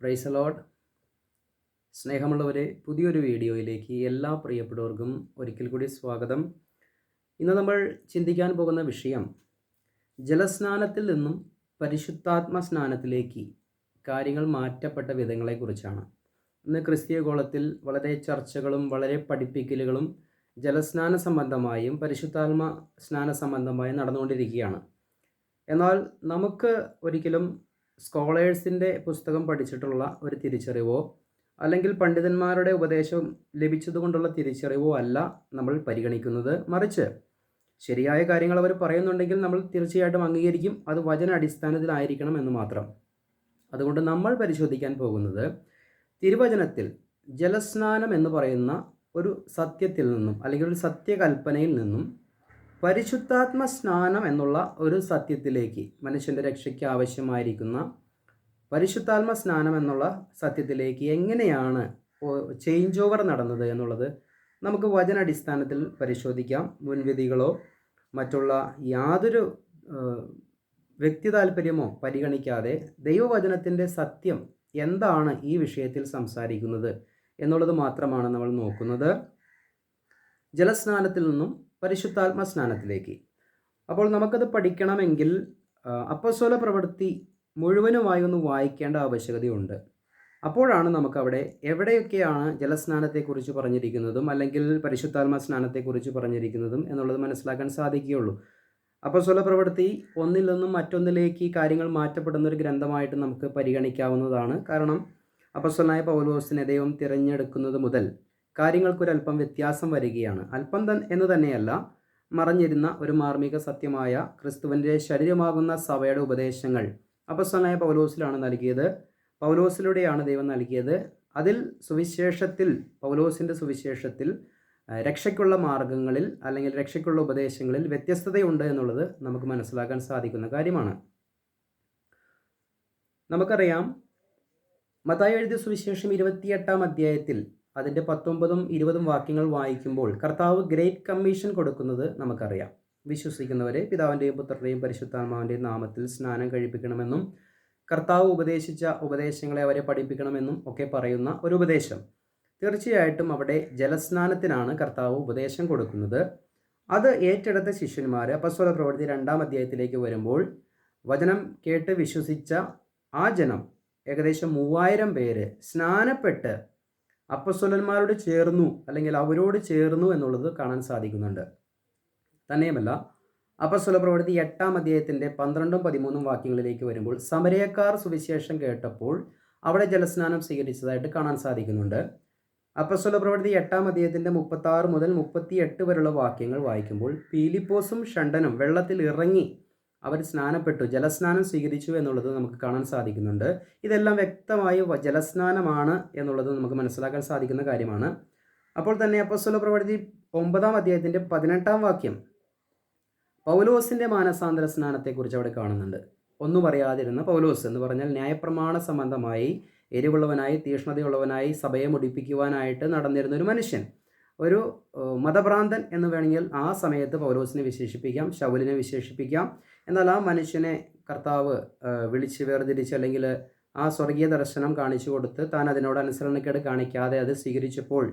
Price allowed സ്നേഹമുള്ളവരെ പുതിയൊരു വീഡിയോയിലേക്ക് എല്ലാ പ്രിയപ്പെട്ടവർക്കും ഒരിക്കൽ കൂടി സ്വാഗതം. ഇന്ന് നമ്മൾ ചിന്തിക്കാൻ പോകുന്ന വിഷയം ജലസ്നാനത്തിൽ നിന്നും പരിശുദ്ധാത്മ സ്നാനത്തിലേക്ക് കാര്യങ്ങൾ മാറ്റപ്പെട്ട വിധങ്ങളെക്കുറിച്ചാണ്. ഇന്ന് ക്രിസ്തീയ കോളത്തിൽ വളരെ ചർച്ചകളും വളരെ പഠിപ്പിക്കലുകളും ജലസ്നാന സംബന്ധമായും പരിശുദ്ധാത്മ സ്നാന സംബന്ധമായും നടന്നുകൊണ്ടിരിക്കുകയാണ്. എന്നാൽ നമുക്ക് ഒരിക്കലും സ്കോളേഴ്സിന്റെ പുസ്തകം പഠിച്ചിട്ടുള്ള ഒരു തിരിച്ചറിവോ അല്ലെങ്കിൽ പണ്ഡിതന്മാരുടെ ഉപദേശം ലഭിച്ചതുകൊണ്ടുള്ള തിരിച്ചറിവോ അല്ല നമ്മൾ പരിഗണിക്കുന്നത്. മറിച്ച് ശരിയായ കാര്യങ്ങൾ അവർ പറയുന്നുണ്ടെങ്കിൽ നമ്മൾ തീർച്ചയായിട്ടും അംഗീകരിക്കും. അത് വചന അടിസ്ഥാനത്തിലായിരിക്കണം എന്ന് മാത്രം. അതുകൊണ്ട് നമ്മൾ പരിശോധിക്കാൻ പോകുന്നത് തിരുവചനത്തിൽ ജലസ്നാനം എന്ന് പറയുന്ന ഒരു സത്യത്തിൽ നിന്നും അല്ലെങ്കിൽ ഒരു സത്യകൽപ്പനയിൽ നിന്നും പരിശുദ്ധാത്മ സ്നാനം എന്നുള്ള ഒരു സത്യത്തിലേക്ക് മനുഷ്യന്റെ രക്ഷയ്ക്ക് ആവശ്യമായിരിക്കുന്ന പരിശുദ്ധാത്മ സ്നാനം എന്നുള്ള സത്യത്തിലേക്ക് എങ്ങനെയാണ് ചേഞ്ച് ഓവർ നടന്നത് എന്നുള്ളത് നമുക്ക് വചനടിസ്ഥാനത്തിൽ പരിശോധിക്കാം. മുൻവിധികളോ മറ്റുള്ള യാതൊരു വ്യക്തി താല്പര്യമോ പരിഗണിക്കാതെ ദൈവവചനത്തിന്റെ സത്യം എന്താണ് ഈ വിഷയത്തിൽ സംസാരിക്കുന്നത് എന്നുള്ളത് മാത്രമാണ് നമ്മൾ നോക്കുന്നത്. ജലസ്നാനത്തിൽ നിന്നും പരിശുദ്ധാത്മ സ്നാനത്തിലേക്ക്. അപ്പോൾ നമുക്കത് പഠിക്കണമെങ്കിൽ അപ്പസ്വല പ്രവൃത്തി മുഴുവനുമായി ഒന്ന് വായിക്കേണ്ട ആവശ്യകതയുണ്ട്. അപ്പോഴാണ് നമുക്കവിടെ എവിടെയൊക്കെയാണ് ജലസ്നാനത്തെക്കുറിച്ച് പറഞ്ഞിരിക്കുന്നതും അല്ലെങ്കിൽ പരിശുദ്ധാത്മ സ്നാനത്തെക്കുറിച്ച് പറഞ്ഞിരിക്കുന്നതും എന്നുള്ളത് മനസ്സിലാക്കാൻ സാധിക്കുകയുള്ളൂ. അപ്പസ്വല പ്രവൃത്തി ഒന്നിൽ നിന്നും മറ്റൊന്നിലേക്ക് കാര്യങ്ങൾ മാറ്റപ്പെടുന്ന ഒരു ഗ്രന്ഥമായിട്ട് നമുക്ക് പരിഗണിക്കാവുന്നതാണ്. കാരണം അപ്പസ്വലായ പൗലോസിനെ ദൈവം തിരഞ്ഞെടുക്കുന്നത് മുതൽ കാര്യങ്ങൾക്കൊരല്പം വ്യത്യാസം വരികയാണ്. അല്പം തൻ എന്ന് തന്നെയല്ല മറഞ്ഞിരുന്ന ഒരു മാർമിക സത്യമായ ക്രിസ്തുവിന്റെ ശരീരമാകുന്ന സഭയുടെ ഉപദേശങ്ങൾ അപസ്വനായ പൗലോസിലാണ് നൽകിയത്. പൗലോസിലൂടെയാണ് ദൈവം നൽകിയത്. അതിൽ സുവിശേഷത്തിൽ പൗലോസിന്റെ സുവിശേഷത്തിൽ രക്ഷയ്ക്കുള്ള മാർഗങ്ങളിൽ അല്ലെങ്കിൽ രക്ഷയ്ക്കുള്ള ഉപദേശങ്ങളിൽ വ്യത്യസ്തതയുണ്ട് എന്നുള്ളത് നമുക്ക് മനസ്സിലാക്കാൻ സാധിക്കുന്ന കാര്യമാണ്. നമുക്കറിയാം മതായി എഴുതിയ സുവിശേഷം ഇരുപത്തിയെട്ടാം അധ്യായത്തിൽ അതിന്റെ പത്തൊമ്പതും ഇരുപതും വാക്യങ്ങൾ വായിക്കുമ്പോൾ കർത്താവ് ഗ്രേറ്റ് കമ്മീഷൻ കൊടുക്കുന്നത് നമുക്കറിയാം. വിശ്വസിക്കുന്നവരെ പിതാവിന്റെയും പുത്രന്റെയും പരിശുദ്ധാത്മാവിന്റെയും നാമത്തിൽ സ്നാനം കഴിപ്പിക്കണമെന്നും കർത്താവ് ഉപദേശിച്ച ഉപദേശങ്ങളെ അവരെ പഠിപ്പിക്കണമെന്നും ഒക്കെ പറയുന്ന ഒരു ഉപദേശം. തീർച്ചയായിട്ടും അവിടെ ജലസ്നാനത്തിനാണ് കർത്താവ് ഉപദേശം കൊടുക്കുന്നത്. അത് ഏറ്റെടുത്ത ശിഷ്യന്മാർ അപ്പസ്വല പ്രവൃത്തി രണ്ടാം അധ്യായത്തിലേക്ക് വരുമ്പോൾ വചനം കേട്ട് വിശ്വസിച്ച ആ ജനം ഏകദേശം മൂവായിരം പേര് സ്നാനപ്പെട്ട് അപ്പസ്വലന്മാരോട് ചേർന്നു അല്ലെങ്കിൽ അവരോട് ചേർന്നു എന്നുള്ളത് കാണാൻ സാധിക്കുന്നുണ്ട്. തന്നെയുമല്ല അപ്പസ്വല പ്രവൃത്തി എട്ടാം അധ്യായത്തിന്റെ പന്ത്രണ്ടും പതിമൂന്നും വാക്യങ്ങളിലേക്ക് വരുമ്പോൾ സമരയക്കാർ സുവിശേഷം കേട്ടപ്പോൾ അവിടെ ജലസ്നാനം സ്വീകരിച്ചതായിട്ട് കാണാൻ സാധിക്കുന്നുണ്ട്. അപ്പസ്വല പ്രവൃത്തി എട്ടാം അധ്യായത്തിന്റെ മുപ്പത്താറ് മുതൽ മുപ്പത്തി എട്ട് വരെയുള്ള വാക്യങ്ങൾ വായിക്കുമ്പോൾ പീലിപ്പോസും ഷണ്ടനും വെള്ളത്തിൽ ഇറങ്ങി അവർ സ്നാനപ്പെട്ടു. ജലസ്നാനം സ്വീകരിച്ചു എന്നുള്ളത് നമുക്ക് കാണാൻ സാധിക്കുന്നുണ്ട്. ഇതെല്ലാം വ്യക്തമായി ജലസ്നാനമാണ് എന്നുള്ളത് നമുക്ക് മനസ്സിലാക്കാൻ സാധിക്കുന്ന കാര്യമാണ്. അപ്പോൾ തന്നെ അപ്പസ്വല പ്രവൃത്തി ഒമ്പതാം അധ്യായത്തിന്റെ പതിനെട്ടാം വാക്യം. പൗലോസിന്റെ മാനസാന്തര സ്നാനത്തെക്കുറിച്ച് അവിടെ കാണുന്നുണ്ട്. ഒന്നും പറയാതിരുന്ന പൗലോസ് എന്ന് പറഞ്ഞാൽ ന്യായപ്രമാണ സംബന്ധമായി എരിവുള്ളവനായി തീഷ്ണതയുള്ളവനായി സഭയെ മുടിപ്പിക്കുവാനായിട്ട് നടന്നിരുന്ന ഒരു മനുഷ്യൻ. ഒരു മതഭ്രാന്തൻ എന്ന് വേണമെങ്കിൽ ആ സമയത്ത് പൗലോസിനെ വിശേഷിപ്പിക്കാം ശൗലിനെ വിശേഷിപ്പിക്കാം. എന്നാൽ ആ മനുഷ്യനെ കർത്താവ് വിളിച്ച് വേർതിരിച്ച് അല്ലെങ്കിൽ ആ സ്വർഗീയ ദർശനം കാണിച്ചു കൊടുത്ത് താൻ അതിനോട് അനുസരണക്കേട് കാണിക്കാതെ അത് സ്വീകരിച്ചപ്പോൾ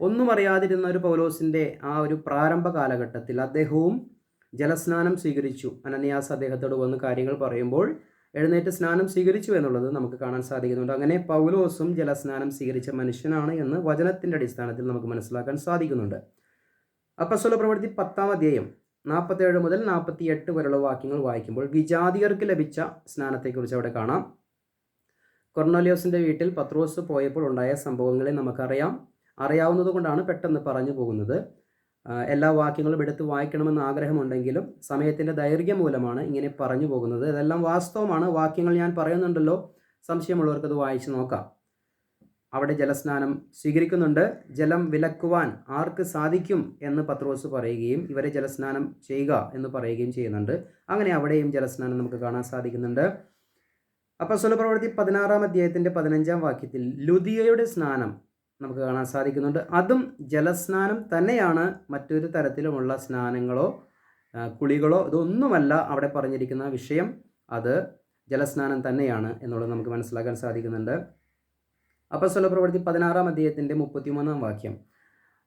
ഒന്നും അറിയാതിരുന്ന ഒരു പൗലോസിന്റെ ആ ഒരു പ്രാരംഭ കാലഘട്ടത്തിൽ അദ്ദേഹവും ജലസ്നാനം സ്വീകരിച്ചു. അനന്യാസ് അദ്ദേഹത്തോട് വന്ന് കാര്യങ്ങൾ പറയുമ്പോൾ എഴുന്നേറ്റ് സ്നാനം സ്വീകരിച്ചു എന്നുള്ളത് നമുക്ക് കാണാൻ സാധിക്കുന്നുണ്ട്. അങ്ങനെ പൗലോസും ജലസ്നാനം സ്വീകരിച്ച മനുഷ്യനാണ് എന്ന് വചനത്തിന്റെ അടിസ്ഥാനത്തിൽ നമുക്ക് മനസ്സിലാക്കാൻ സാധിക്കുന്നുണ്ട്. അപ്പസ്വല പ്രവൃത്തി പത്താം അധ്യായം നാൽപ്പത്തേഴ് മുതൽ നാൽപ്പത്തി എട്ട് വരെയുള്ള വാക്യങ്ങൾ വായിക്കുമ്പോൾ വിജാതികർക്ക് ലഭിച്ച സ്നാനത്തെക്കുറിച്ച് അവിടെ കാണാം. കൊർണോലിയോസിന്റെ വീട്ടിൽ പത്രോസ് പോയപ്പോൾ ഉണ്ടായ സംഭവങ്ങളെ നമുക്കറിയാം. അറിയാവുന്നത് കൊണ്ടാണ് പെട്ടെന്ന് പറഞ്ഞു പോകുന്നത്. എല്ലാ വാക്യങ്ങളും എടുത്ത് വായിക്കണമെന്ന് ആഗ്രഹമുണ്ടെങ്കിലും സമയത്തിന്റെ ദൈർഘ്യം മൂലമാണ് ഇങ്ങനെ പറഞ്ഞു പോകുന്നത്. ഇതെല്ലാം വാസ്തവമാണ്. വാക്യങ്ങൾ ഞാൻ പറയുന്നുണ്ടല്ലോ. സംശയമുള്ളവർക്ക് അത് വായിച്ചു നോക്കാം. അവിടെ ജലസ്നാനം സ്വീകരിക്കുന്നുണ്ട്. ജലം വിലക്കുവാൻ ആർക്ക് സാധിക്കും എന്ന് പത്രോസ് പറയുകയും ഇവരെ ജലസ്നാനം ചെയ്യുക എന്ന് പറയുകയും ചെയ്യുന്നുണ്ട്. അങ്ങനെ അവിടെയും ജലസ്നാനം നമുക്ക് കാണാൻ സാധിക്കുന്നുണ്ട്. അപ്പോൾ സുലപ്രവൃത്തി പതിനാറാം അധ്യായത്തിന്റെ പതിനഞ്ചാം വാക്യത്തിൽ ലുദിയയുടെ സ്നാനം നമുക്ക് കാണാൻ സാധിക്കുന്നുണ്ട്. അതും ജലസ്നാനം തന്നെയാണ് മറ്റൊരു തരത്തിലുമുള്ള സ്നാനങ്ങളോ കുളികളോ ഇതൊന്നുമല്ല അവിടെ പറഞ്ഞിരിക്കുന്ന വിഷയം. അത് ജലസ്നാനം തന്നെയാണ് എന്നുള്ളത് നമുക്ക് മനസ്സിലാക്കാൻ സാധിക്കുന്നുണ്ട്. അപ്പസ്വല പ്രവൃത്തി പതിനാറാം അധ്യായത്തിന്റെ മുപ്പത്തിമൂന്നാം വാക്യം.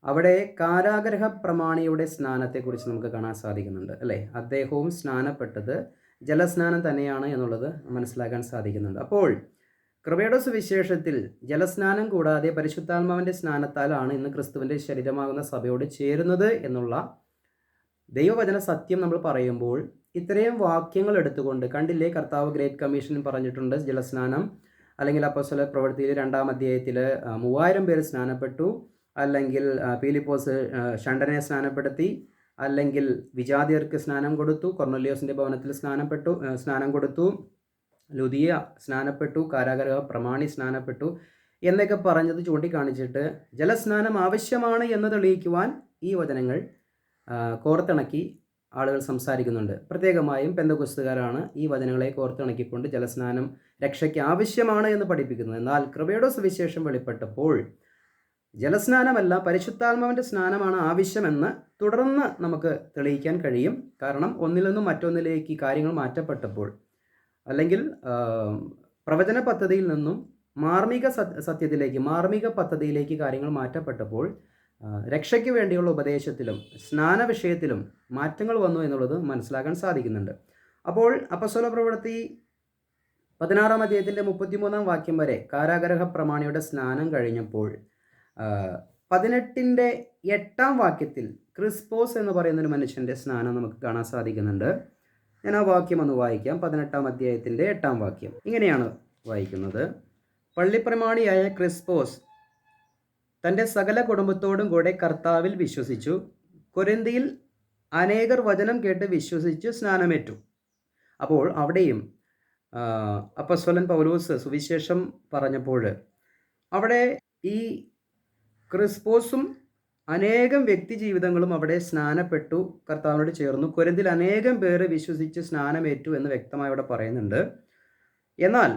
അവിടെ കാരാഗ്രഹ പ്രമാണിയുടെ സ്നാനത്തെക്കുറിച്ച് നമുക്ക് കാണാൻ സാധിക്കുന്നുണ്ട് അല്ലേ? അദ്ദേഹവും സ്നാനപ്പെട്ടത് ജലസ്നാനം തന്നെയാണ് എന്നുള്ളത് മനസ്സിലാക്കാൻ സാധിക്കുന്നുണ്ട്. അപ്പോൾ കൃപയുടെ സുവിശേഷത്തിൽ ജലസ്നാനം കൂടാതെ പരിശുദ്ധാത്മാവിന്റെ സ്നാനത്താലാണ് ഇന്ന് ക്രിസ്തുവിന്റെ ശരീരമാകുന്ന സഭയോട് ചേരുന്നത് എന്നുള്ള ദൈവവചന സത്യം നമ്മൾ പറയുമ്പോൾ ഇത്രയും വാക്യങ്ങൾ എടുത്തുകൊണ്ട് കണ്ടില്ലേ കർത്താവ് ഗ്രേറ്റ് കമ്മീഷൻ പറഞ്ഞിട്ടുണ്ട് ജലസ്നാനം അല്ലെങ്കിൽ അപ്പോസ്തല പ്രവൃത്തിയിൽ രണ്ടാം അധ്യായത്തിൽ മൂവായിരം പേര് സ്നാനപ്പെട്ടു അല്ലെങ്കിൽ പീലിപ്പോസ് ഷണ്ടനെ സ്നാനപ്പെടുത്തി അല്ലെങ്കിൽ വിജാതിയർക്ക് സ്നാനം കൊടുത്തു കൊർണലിയോസിന്റെ ഭവനത്തിൽ സ്നാനപ്പെട്ടു സ്നാനം കൊടുത്തു ലുദിയ സ്നാനപ്പെട്ടു കാരാഗ്രഹ പ്രമാണി സ്നാനപ്പെട്ടു എന്നൊക്കെ പറഞ്ഞത് ചൂണ്ടിക്കാണിച്ചിട്ട് ജലസ്നാനം ആവശ്യമാണ് എന്ന് തെളിയിക്കുവാൻ ഈ വചനങ്ങൾ കോർത്തിണക്കി ആളുകൾ സംസാരിക്കുന്നുണ്ട്. പ്രത്യേകമായും പെന്തകുസ്തുകാരാണ് ഈ വചനങ്ങളെ കോർത്തിണക്കിക്കൊണ്ട് ജലസ്നാനം രക്ഷയ്ക്ക് ആവശ്യമാണ് എന്ന് പഠിപ്പിക്കുന്നത്. എന്നാൽ കൃപയുടെ സുവിശേഷം വെളിപ്പെട്ടപ്പോൾ ജലസ്നാനമല്ല പരിശുദ്ധാത്മാവിന്റെ സ്നാനമാണ് ആവശ്യമെന്ന് തുടർന്ന് നമുക്ക് തെളിയിക്കാൻ കഴിയും. കാരണം ഒന്നിൽ നിന്നും മറ്റൊന്നിലേക്ക് കാര്യങ്ങൾ മാറ്റപ്പെട്ടപ്പോൾ അല്ലെങ്കിൽ പ്രവചന പദ്ധതിയിൽ നിന്നും മാർമിക സത്യത്തിലേക്ക് മാർമിക പദ്ധതിയിലേക്ക് കാര്യങ്ങൾ മാറ്റപ്പെട്ടപ്പോൾ രക്ഷയ്ക്ക് വേണ്ടിയുള്ള ഉപദേശത്തിലും സ്നാന വിഷയത്തിലും മാറ്റങ്ങൾ വന്നു എന്നുള്ളത് മനസ്സിലാക്കാൻ സാധിക്കുന്നുണ്ട്. അപ്പോൾ അപ്പസ്വല പ്രവൃത്തി പതിനാറാം അധ്യായത്തിന്റെ മുപ്പത്തിമൂന്നാം വാക്യം വരെ കാരാഗ്രഹ പ്രമാണിയുടെ സ്നാനം കഴിഞ്ഞപ്പോൾ പതിനെട്ടിന്റെ എട്ടാം വാക്യത്തിൽ ക്രിസ്പോസ് എന്ന് പറയുന്ന ഒരു മനുഷ്യന്റെ സ്നാനം നമുക്ക് കാണാൻ സാധിക്കുന്നുണ്ട്. ഞാൻ ആ വാക്യം ഒന്ന് വായിക്കാം. പതിനെട്ടാം അധ്യായത്തിന്റെ എട്ടാം വാക്യം. ഇങ്ങനെയാണ് വായിക്കുന്നത്. പള്ളിപ്രമാണിയായ ക്രിസ്പോസ് തന്റെ സകല കുടുംബത്തോടും കൂടെ കർത്താവിൽ വിശ്വസിച്ചു. കൊരന്തിയിൽ അനേകർ വചനം കേട്ട് വിശ്വസിച്ച് സ്നാനമേറ്റു. അപ്പോൾ അവിടെയും അപ്പസ്വലൻ പൗലോസ് സുവിശേഷം പറഞ്ഞപ്പോൾ അവിടെ ഈ ക്രിസ്പോസും അനേകം വ്യക്തി ജീവിതങ്ങളും അവിടെ സ്നാനപ്പെട്ടു. കർത്താവിനോട് ചേർന്നു. കൊരന്തിൽ അനേകം പേര് വിശ്വസിച്ച് സ്നാനമേറ്റു എന്ന് വ്യക്തമായി അവിടെ പറയുന്നുണ്ട്. എന്നാൽ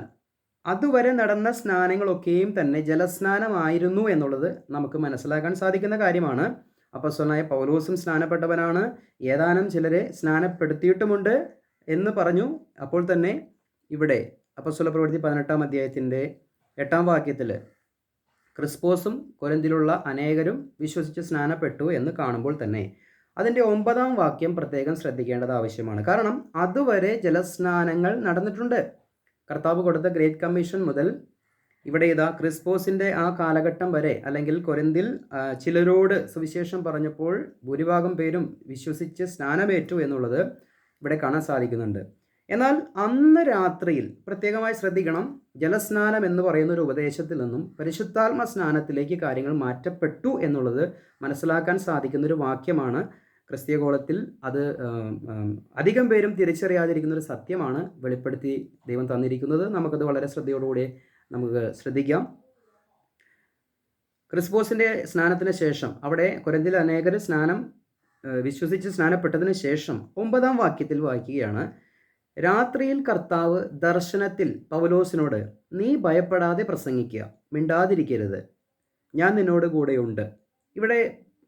അതുവരെ നടന്ന സ്നാനങ്ങളൊക്കെയും തന്നെ ജലസ്നാനമായിരുന്നു എന്നുള്ളത് നമുക്ക് മനസ്സിലാക്കാൻ സാധിക്കുന്ന കാര്യമാണ്. അപ്പസ്വനായ പൗലോസും സ്നാനപ്പെട്ടവനാണ്. ഏതാനും ചിലരെ സ്നാനപ്പെടുത്തിയിട്ടുമുണ്ട് എന്ന് പറഞ്ഞു. അപ്പോൾ തന്നെ ഇവിടെ അപ്പസ്വല പ്രവൃത്തി പതിനെട്ടാം അധ്യായത്തിന്റെ എട്ടാം വാക്യത്തിൽ ക്രിസ്പോസും കൊരന്തിലുള്ള അനേകരും വിശ്വസിച്ച് സ്നാനപ്പെട്ടു എന്ന് കാണുമ്പോൾ തന്നെ അതിന്റെ ഒമ്പതാം വാക്യം പ്രത്യേകം ശ്രദ്ധിക്കേണ്ടത് ആവശ്യമാണ്. കാരണം അതുവരെ ജലസ്നാനങ്ങൾ നടന്നിട്ടുണ്ട്. കർത്താവ് കൊടുത്ത ഗ്രേറ്റ് കമ്മീഷൻ മുതൽ ഇവിടെ ഇതാ ക്രിസ്പോസിന്റെ ആ കാലഘട്ടം വരെ അല്ലെങ്കിൽ കൊരന്തിൽ ചിലരോട് സുവിശേഷം പറഞ്ഞപ്പോൾ ഭൂരിഭാഗം പേരും വിശ്വസിച്ച് സ്നാനമേറ്റു എന്നുള്ളത് ഇവിടെ കാണാൻ സാധിക്കുന്നുണ്ട്. എന്നാൽ അന്ന് രാത്രിയിൽ പ്രത്യേകമായി ശ്രദ്ധിക്കണം. ജലസ്നാനം എന്ന് പറയുന്ന ഒരു ഉപദേശത്തിൽ നിന്നും പരിശുദ്ധാത്മ സ്നാനത്തിലേക്ക് കാര്യങ്ങൾ മാറ്റപ്പെട്ടു എന്നുള്ളത് മനസ്സിലാക്കാൻ സാധിക്കുന്ന ഒരു വാക്യമാണ്. ക്രിസ്തീയ കോളത്തിൽ അത് അധികം പേരും തിരിച്ചറിയാതിരിക്കുന്ന ഒരു സത്യമാണ് വെളിപ്പെടുത്തി ദൈവം തന്നിരിക്കുന്നത്. നമുക്കത് വളരെ ശ്രദ്ധയോടുകൂടി നമുക്ക് ശ്രദ്ധിക്കാം. ക്രിസ്പോസിന്റെ സ്നാനത്തിന് ശേഷം അവിടെ കൊരന്തിൽ അനേകർ സ്നാനം വിശ്വസിച്ച് സ്നാനപ്പെട്ടതിന് ശേഷം ഒമ്പതാം വാക്യത്തിൽ വായിക്കുകയാണ്. രാത്രിയിൽ കർത്താവ് ദർശനത്തിൽ പൗലോസിനോട് നീ ഭയപ്പെടാതെ പ്രസംഗിക്കുക മിണ്ടാതിരിക്കരുത്. ഞാൻ നിന്നോട് കൂടെയുണ്ട്. ഇവിടെ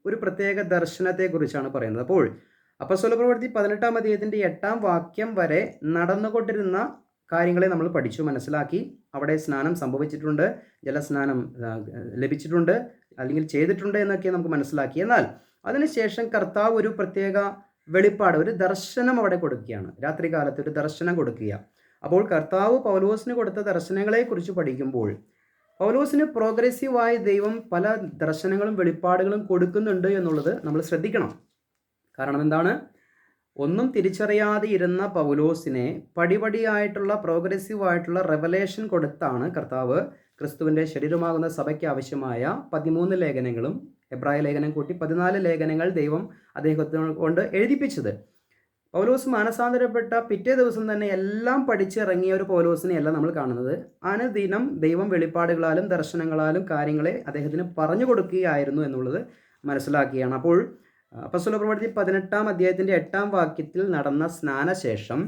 ഒരു പ്രത്യേക ദർശനത്തെക്കുറിച്ചാണ് പറയുന്നത്. അപ്പോൾ അപ്പസ്വല പ്രവൃത്തി പതിനെട്ടാം അധ്യായത്തിന്റെ എട്ടാം വാക്യം വരെ നടന്നുകൊണ്ടിരുന്ന കാര്യങ്ങളെ നമ്മൾ പഠിച്ചു മനസ്സിലാക്കി. അവിടെ സ്നാനം സംഭവിച്ചിട്ടുണ്ട് ജലസ്നാനം ലഭിച്ചിട്ടുണ്ട് അല്ലെങ്കിൽ ചെയ്തിട്ടുണ്ട് എന്നൊക്കെ നമുക്ക് മനസ്സിലാക്കി. എന്നാൽ അതിനുശേഷം കർത്താവ് ഒരു പ്രത്യേക വെളിപ്പാട് ഒരു ദർശനം അവിടെ കൊടുക്കുകയാണ്. രാത്രി കാലത്ത് ഒരു ദർശനം കൊടുക്കുക. അപ്പോൾ കർത്താവ് പൗലോസിന് കൊടുത്ത ദർശനങ്ങളെക്കുറിച്ച് പഠിക്കുമ്പോൾ പൗലോസിന് പ്രോഗ്രസീവായി ദൈവം പല ദർശനങ്ങളും വെളിപ്പാടുകളും കൊടുക്കുന്നുണ്ട് എന്നുള്ളത് നമ്മൾ ശ്രദ്ധിക്കണം. കാരണം എന്താണ്? ഒന്നും തിരിച്ചറിയാതെ ഇരുന്ന പൗലോസിനെ പടിപടിയായിട്ടുള്ള പ്രോഗ്രസീവ് ആയിട്ടുള്ള റെവലേഷൻ കൊടുത്താണ് കർത്താവ് ക്രിസ്തുവിന്റെ ശരീരമാകുന്ന സഭയ്ക്ക് ആവശ്യമായ പതിമൂന്ന് ലേഖനങ്ങളും എബ്രായ ലേഖനം കൂട്ടി പതിനാല് ലേഖനങ്ങൾ ദൈവം അദ്ദേഹത്തിന് കൊണ്ട് എഴുതിപ്പിച്ചത്. പൗലോസ് മാനസാന്തരപ്പെട്ട പിറ്റേ ദിവസം തന്നെ എല്ലാം പഠിച്ചിറങ്ങിയ ഒരു പൗലോസിനെയല്ല നമ്മൾ കാണുന്നത്. അനുദിനം ദൈവം വെളിപ്പാടുകളാലും ദർശനങ്ങളാലും കാര്യങ്ങളെ അദ്ദേഹത്തിന് പറഞ്ഞു കൊടുക്കുകയായിരുന്നു എന്നുള്ളത് മനസ്സിലാക്കുകയാണ് അപ്പോൾ അപ്പസ്വല പ്രവൃത്തി പതിനെട്ടാം അധ്യായത്തിന്റെ എട്ടാം വാക്യത്തിൽ നടന്ന സ്നാനശേഷം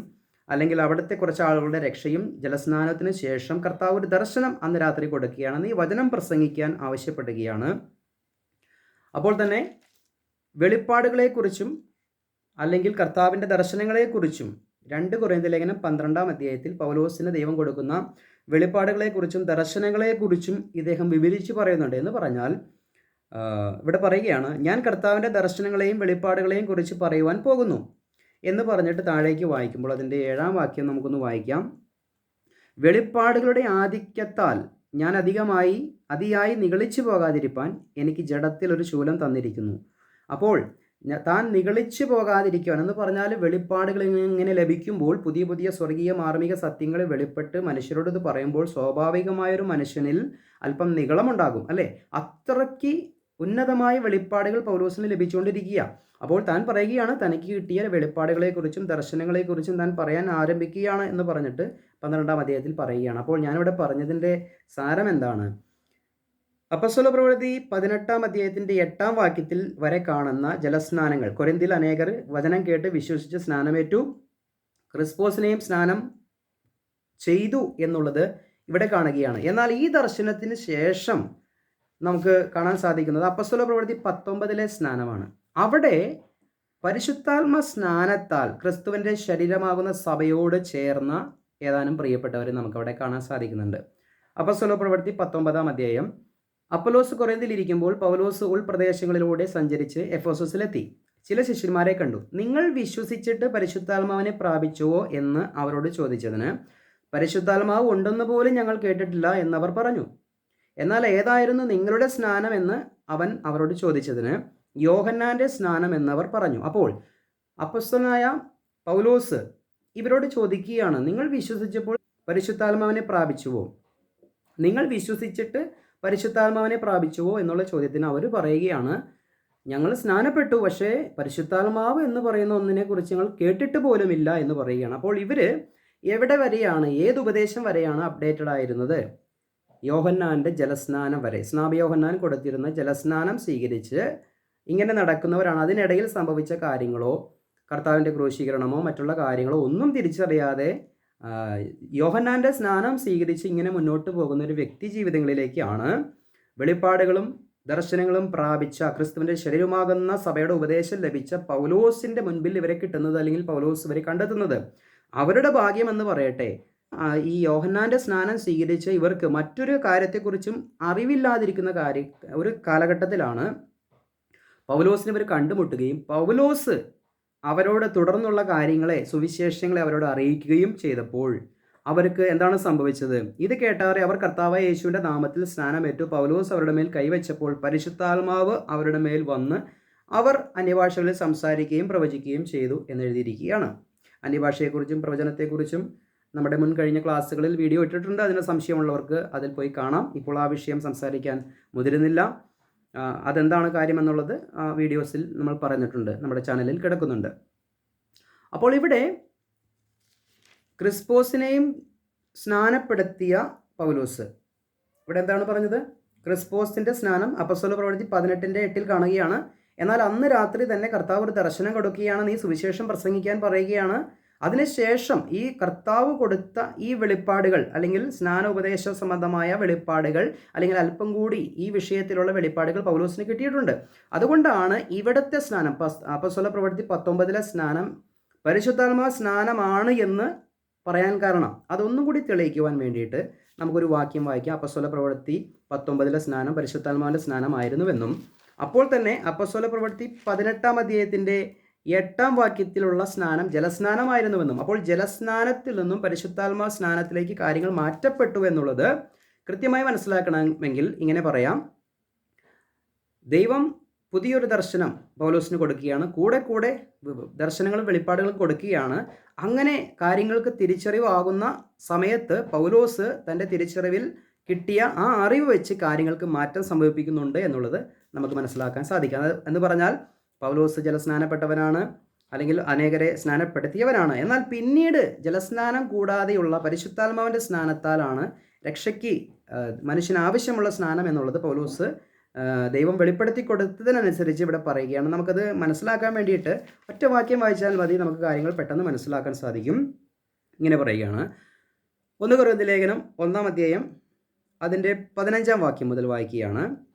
അല്ലെങ്കിൽ അവിടുത്തെ കുറച്ച് ആളുകളുടെ രക്ഷയും ജലസ്നാനത്തിന് ശേഷം കർത്താവ് ഒരു ദർശനം അന്ന് രാത്രി കൊടുക്കുകയാണ്. ഈ വചനം പ്രസംഗിക്കാൻ ആവശ്യപ്പെടുകയാണ്. അപ്പോൾ തന്നെ വെളിപ്പാടുകളെക്കുറിച്ചും അല്ലെങ്കിൽ കർത്താവിന്റെ ദർശനങ്ങളെക്കുറിച്ചും രണ്ട് കുറേന്ത ലേഖനം പന്ത്രണ്ടാം അധ്യായത്തിൽ പൗലോസിന് ദൈവം കൊടുക്കുന്ന വെളിപ്പാടുകളെക്കുറിച്ചും ദർശനങ്ങളെക്കുറിച്ചും ഇദ്ദേഹം വിവരിച്ച് പറയുന്നുണ്ട് എന്ന് പറഞ്ഞാൽ ഇവിടെ പറയുകയാണ് ഞാൻ കർത്താവിന്റെ ദർശനങ്ങളെയും വെളിപ്പാടുകളെയും കുറിച്ച് പറയുവാൻ പോകുന്നു എന്ന് പറഞ്ഞിട്ട് താഴേക്ക് വായിക്കുമ്പോൾ അതിന്റെ ഏഴാം വാക്യം നമുക്കൊന്ന് വായിക്കാം. വെളിപ്പാടുകളുടെ ആധിക്യത്താൽ ഞാൻ അധികമായി അതിയായി നിഗളിച്ചു പോകാതിരിപ്പാൻ എനിക്ക് ജഡത്തിൽ ഒരു ശൂലം തന്നിരിക്കുന്നു. അപ്പോൾ താൻ നിഗളിച്ചു പോകാതിരിക്കുവാൻ എന്ന് പറഞ്ഞാൽ വെളിപ്പാടുകൾ ഇങ്ങനെ ലഭിക്കുമ്പോൾ പുതിയ പുതിയ സ്വർഗീയ മാർമിക സത്യങ്ങൾ വെളിപ്പെട്ട് മനുഷ്യരോട് ഇത് പറയുമ്പോൾ സ്വാഭാവികമായൊരു മനുഷ്യനിൽ അല്പം നിഗളമുണ്ടാകും അല്ലേ? അത്രയ്ക്ക് ഉന്നതമായ വെളിപ്പാടുകൾ പൗലോസിന് ലഭിച്ചുകൊണ്ടിരിക്കുക. അപ്പോൾ താൻ പറയുകയാണ് തനിക്ക് കിട്ടിയ വെളിപ്പാടുകളെക്കുറിച്ചും ദർശനങ്ങളെക്കുറിച്ചും താൻ പറയാൻ ആരംഭിക്കുകയാണ് എന്ന് പറഞ്ഞിട്ട് പന്ത്രണ്ടാം അധ്യായത്തിൽ പറയുകയാണ്. അപ്പോൾ ഞാനിവിടെ പറഞ്ഞതിന്റെ സാരം എന്താണ്? അപ്പസ്വല പ്രവൃത്തി പതിനെട്ടാം അധ്യായത്തിന്റെ എട്ടാം വാക്യത്തിൽ വരെ കാണുന്ന ജലസ്നാനങ്ങൾ. കൊരിന്തിൽ അനേകർ വചനം കേട്ട് വിശ്വസിച്ച് സ്നാനമേറ്റു. ക്രിസ്പോസിനെയും സ്നാനം ചെയ്തു എന്നുള്ളത് ഇവിടെ കാണുകയാണ്. എന്നാൽ ഈ ദർശനത്തിന് ശേഷം നമുക്ക് കാണാൻ സാധിക്കുന്നത് അപ്പസ്വല പ്രവൃത്തി പത്തൊമ്പതിലെ സ്നാനമാണ്. അവിടെ പരിശുദ്ധാത്മ സ്നാനത്താൽ ക്രിസ്തുവിന്റെ ശരീരമാകുന്ന സഭയോട് ചേർന്ന ഏതാനും പ്രിയപ്പെട്ടവരെ നമുക്കവിടെ കാണാൻ സാധിക്കുന്നുണ്ട്. അപ്പസ്വല പ്രവൃത്തി പത്തൊമ്പതാം അധ്യായം. അപ്പലോസ് കുറേന്തിലിരിക്കുമ്പോൾ പൗലോസ് ഉൾപ്രദേശങ്ങളിലൂടെ സഞ്ചരിച്ച് എഫോസസിലെത്തി. ചില ശിഷ്യന്മാരെ കണ്ടു. നിങ്ങൾ വിശ്വസിച്ചിട്ട് പരിശുദ്ധാത്മാവിനെ പ്രാപിച്ചുവോ? എന്ന് അവരോട് ചോദിച്ചതിന് പരിശുദ്ധാത്മാവ് ഉണ്ടെന്ന് പോലും ഞങ്ങൾ കേട്ടിട്ടില്ല എന്നവർ പറഞ്ഞു. എന്നാൽ ഏതായിരുന്നു നിങ്ങളുടെ സ്നാനം? എന്ന് അവൻ അവരോട് ചോദിച്ചതിന് യോഹന്നാന്റെ സ്നാനം എന്നവർ പറഞ്ഞു. അപ്പോൾ അപ്പസ്തനായ പൗലോസ് ഇവരോട് ചോദിക്കുകയാണ് നിങ്ങൾ വിശ്വസിച്ചപ്പോൾ പരിശുദ്ധാത്മാവിനെ പ്രാപിച്ചുവോ? നിങ്ങൾ വിശ്വസിച്ചിട്ട് പരിശുദ്ധാത്മാവിനെ പ്രാപിച്ചുവോ? എന്നുള്ള ചോദ്യത്തിന് അവർ പറയുകയാണ് ഞങ്ങൾ സ്നാനപ്പെട്ടു പക്ഷേ പരിശുദ്ധാത്മാവ് എന്ന് പറയുന്ന ഒന്നിനെക്കുറിച്ച് ഞങ്ങൾ കേട്ടിട്ട് പോലുമില്ല എന്ന് പറയുകയാണ്. അപ്പോൾ ഇവർ എവിടെ വരെയാണ് ഏത് ഉപദേശം വരെയാണ് അപ്ഡേറ്റഡ് ആയിരുന്നത്? യോഹന്നാന്റെ ജലസ്നാനം വരെ. സ്നാപ യോഹന്നാൻ കൊടുത്തിരുന്ന ജലസ്നാനം സ്വീകരിച്ച് ഇങ്ങനെ നടക്കുന്നവരാണ്. അതിനിടയിൽ സംഭവിച്ച കാര്യങ്ങളോ കർത്താവിന്റെ ക്രൂശീകരണമോ മറ്റുള്ള കാര്യങ്ങളോ ഒന്നും തിരിച്ചറിയാതെ യോഹന്നാന്റെ സ്നാനം സ്വീകരിച്ച് ഇങ്ങനെ മുന്നോട്ട് പോകുന്ന ഒരു വ്യക്തി ജീവിതങ്ങളിലേക്കാണ് വെളിപ്പാടുകളും ദർശനങ്ങളും പ്രാപിച്ച ക്രിസ്തുവിന്റെ ശരീരമാകുന്ന സഭയുടെ ഉപദേശം ലഭിച്ച പൗലോസിന്റെ മുൻപിൽ ഇവരെ കിട്ടുന്നത് അല്ലെങ്കിൽ പൗലോസ് ഇവരെ കണ്ടെത്തുന്നത്. അവരുടെ ഭാഗ്യം എന്ന് പറയട്ടെ ഈ യോഹന്നാന്റെ സ്നാനം സ്വീകരിച്ച ഇവർക്ക് മറ്റൊരു കാര്യത്തെക്കുറിച്ചും അറിവില്ലാതിരിക്കുന്ന കാര്യ ഒരു കാലഘട്ടത്തിലാണ് പൗലോസിനെ ഇവർ കണ്ടുമുട്ടുകയും പൗലോസ് അവരോട് തുടർന്നുള്ള കാര്യങ്ങളെ സുവിശേഷങ്ങളെ അവരോട് അറിയിക്കുകയും ചെയ്തപ്പോൾ അവർക്ക് എന്താണ് സംഭവിച്ചത്? ഇത് കേട്ടവരെ അവർ കർത്താവായ യേശുവിന്റെ നാമത്തിൽ സ്നാനമേറ്റു. പൗലോസ് അവരുടെ മേൽ കൈവച്ചപ്പോൾ പരിശുദ്ധാത്മാവ് അവരുടെ മേൽ വന്ന് അവർ അന്യഭാഷകളിൽ സംസാരിക്കുകയും പ്രവചിക്കുകയും ചെയ്തു എന്നെഴുതിയിരിക്കുകയാണ്. അന്യഭാഷയെക്കുറിച്ചും പ്രവചനത്തെക്കുറിച്ചും നമ്മുടെ മുൻ കഴിഞ്ഞ ക്ലാസ്സുകളിൽ വീഡിയോ ഇട്ടിട്ടുണ്ട്. അതിന് സംശയമുള്ളവർക്ക് അതിൽ പോയി കാണാം. ഇപ്പോൾ ആ വിഷയം സംസാരിക്കാൻ മുതിരുന്നില്ല. അതെന്താണ് കാര്യം എന്നുള്ളത് ആ വീഡിയോസിൽ നമ്മൾ പറഞ്ഞിട്ടുണ്ട് നമ്മുടെ ചാനലിൽ കിടക്കുന്നുണ്ട്. അപ്പോൾ ഇവിടെ ക്രിസ്പോസിനെയും സ്നാനപ്പെടുത്തിയ പൗലോസ്. ഇവിടെ എന്താണ് പറഞ്ഞത്? ക്രിസ്പോസിന്റെ സ്നാനം അപ്പസ്വല പ്രവൃത്തി പതിനെട്ടിന്റെ എട്ടിൽ കാണുകയാണ്. എന്നാൽ അന്ന് രാത്രി തന്നെ കർത്താവ് ഒരു ദർശനം കൊടുക്കുകയാണ് നീ സുവിശേഷം പ്രസംഗിക്കാൻ പറയുകയാണ്. അതിനുശേഷം ഈ കർത്താവ് കൊടുത്ത ഈ വെളിപ്പാടുകൾ അല്ലെങ്കിൽ സ്നാനോപദേശ സംബന്ധമായ വെളിപ്പാടുകൾ അല്ലെങ്കിൽ അല്പം കൂടി ഈ വിഷയത്തിലുള്ള വെളിപ്പാടുകൾ പൗലോസിന് കിട്ടിയിട്ടുണ്ട്. അതുകൊണ്ടാണ് ഇവിടുത്തെ സ്നാനം പസ്- അപ്പസ്വല പ്രവൃത്തി പത്തൊമ്പതിലെ സ്നാനം പരിശുദ്ധാത്മാ സ്നാനമാണ് എന്ന് പറയാൻ കാരണം. അതൊന്നും കൂടി തെളിയിക്കുവാൻ വേണ്ടിയിട്ട് നമുക്കൊരു വാക്യം വായിക്കാം. അപ്പസ്വല പ്രവൃത്തി പത്തൊമ്പതിലെ സ്നാനം പരിശുദ്ധാത്മാവിന്റെ സ്നാനമായിരുന്നുവെന്നും അപ്പോൾ തന്നെ അപ്പസ്വല പ്രവൃത്തി പതിനെട്ടാം അധ്യായത്തിന്റെ എട്ടാം വാക്യത്തിലുള്ള സ്നാനം ജലസ്നാനമായിരുന്നുവെന്നും അപ്പോൾ ജലസ്നാനത്തിൽ നിന്നും പരിശുദ്ധാത്മാ സ്നാനത്തിലേക്ക് കാര്യങ്ങൾ മാറ്റപ്പെട്ടു എന്നുള്ളത് കൃത്യമായി മനസ്സിലാക്കണമെങ്കിൽ ഇങ്ങനെ പറയാം. ദൈവം പുതിയൊരു ദർശനം പൗലോസിന് കൊടുക്കുകയാണ്. കൂടെ കൂടെ ദർശനങ്ങളും വെളിപ്പാടുകളും കൊടുക്കുകയാണ്. അങ്ങനെ കാര്യങ്ങൾക്ക് തിരിച്ചറിവാകുന്ന സമയത്ത് പൗലോസ് തന്റെ തിരിച്ചറിവിൽ കിട്ടിയ ആ അറിവ് വെച്ച് കാര്യങ്ങൾക്ക് മാറ്റം സംഭവിപ്പിക്കുന്നുണ്ട് എന്നുള്ളത് നമുക്ക് മനസ്സിലാക്കാൻ സാധിക്കും. എന്ന് പറഞ്ഞാൽ പൗലോസ് ജലസ്നാനപ്പെട്ടവനാണ് അല്ലെങ്കിൽ അനേകരെ സ്നാനപ്പെടുത്തിയവനാണ്. എന്നാൽ പിന്നീട് ജലസ്നാനം കൂടാതെയുള്ള പരിശുദ്ധാത്മാവിന്റെ സ്നാനത്താലാണ് രക്ഷയ്ക്ക് മനുഷ്യന് ആവശ്യമുള്ള സ്നാനം എന്നുള്ളത് പൗലോസ് ദൈവം വെളിപ്പെടുത്തി കൊടുത്തതിനനുസരിച്ച് ഇവിടെ പറയുകയാണ്. നമുക്കത് മനസ്സിലാക്കാൻ വേണ്ടിയിട്ട് ഒറ്റ വാക്യം വായിച്ചാൽ മതി. നമുക്ക് കാര്യങ്ങൾ പെട്ടെന്ന് മനസ്സിലാക്കാൻ സാധിക്കും. ഇങ്ങനെ പറയുകയാണ്. ഒന്ന് കുറവ് ലേഖനം ഒന്നാം അധ്യായം അതിന്റെ പതിനഞ്ചാം വാക്യം മുതൽ വായിക്കുകയാണ്.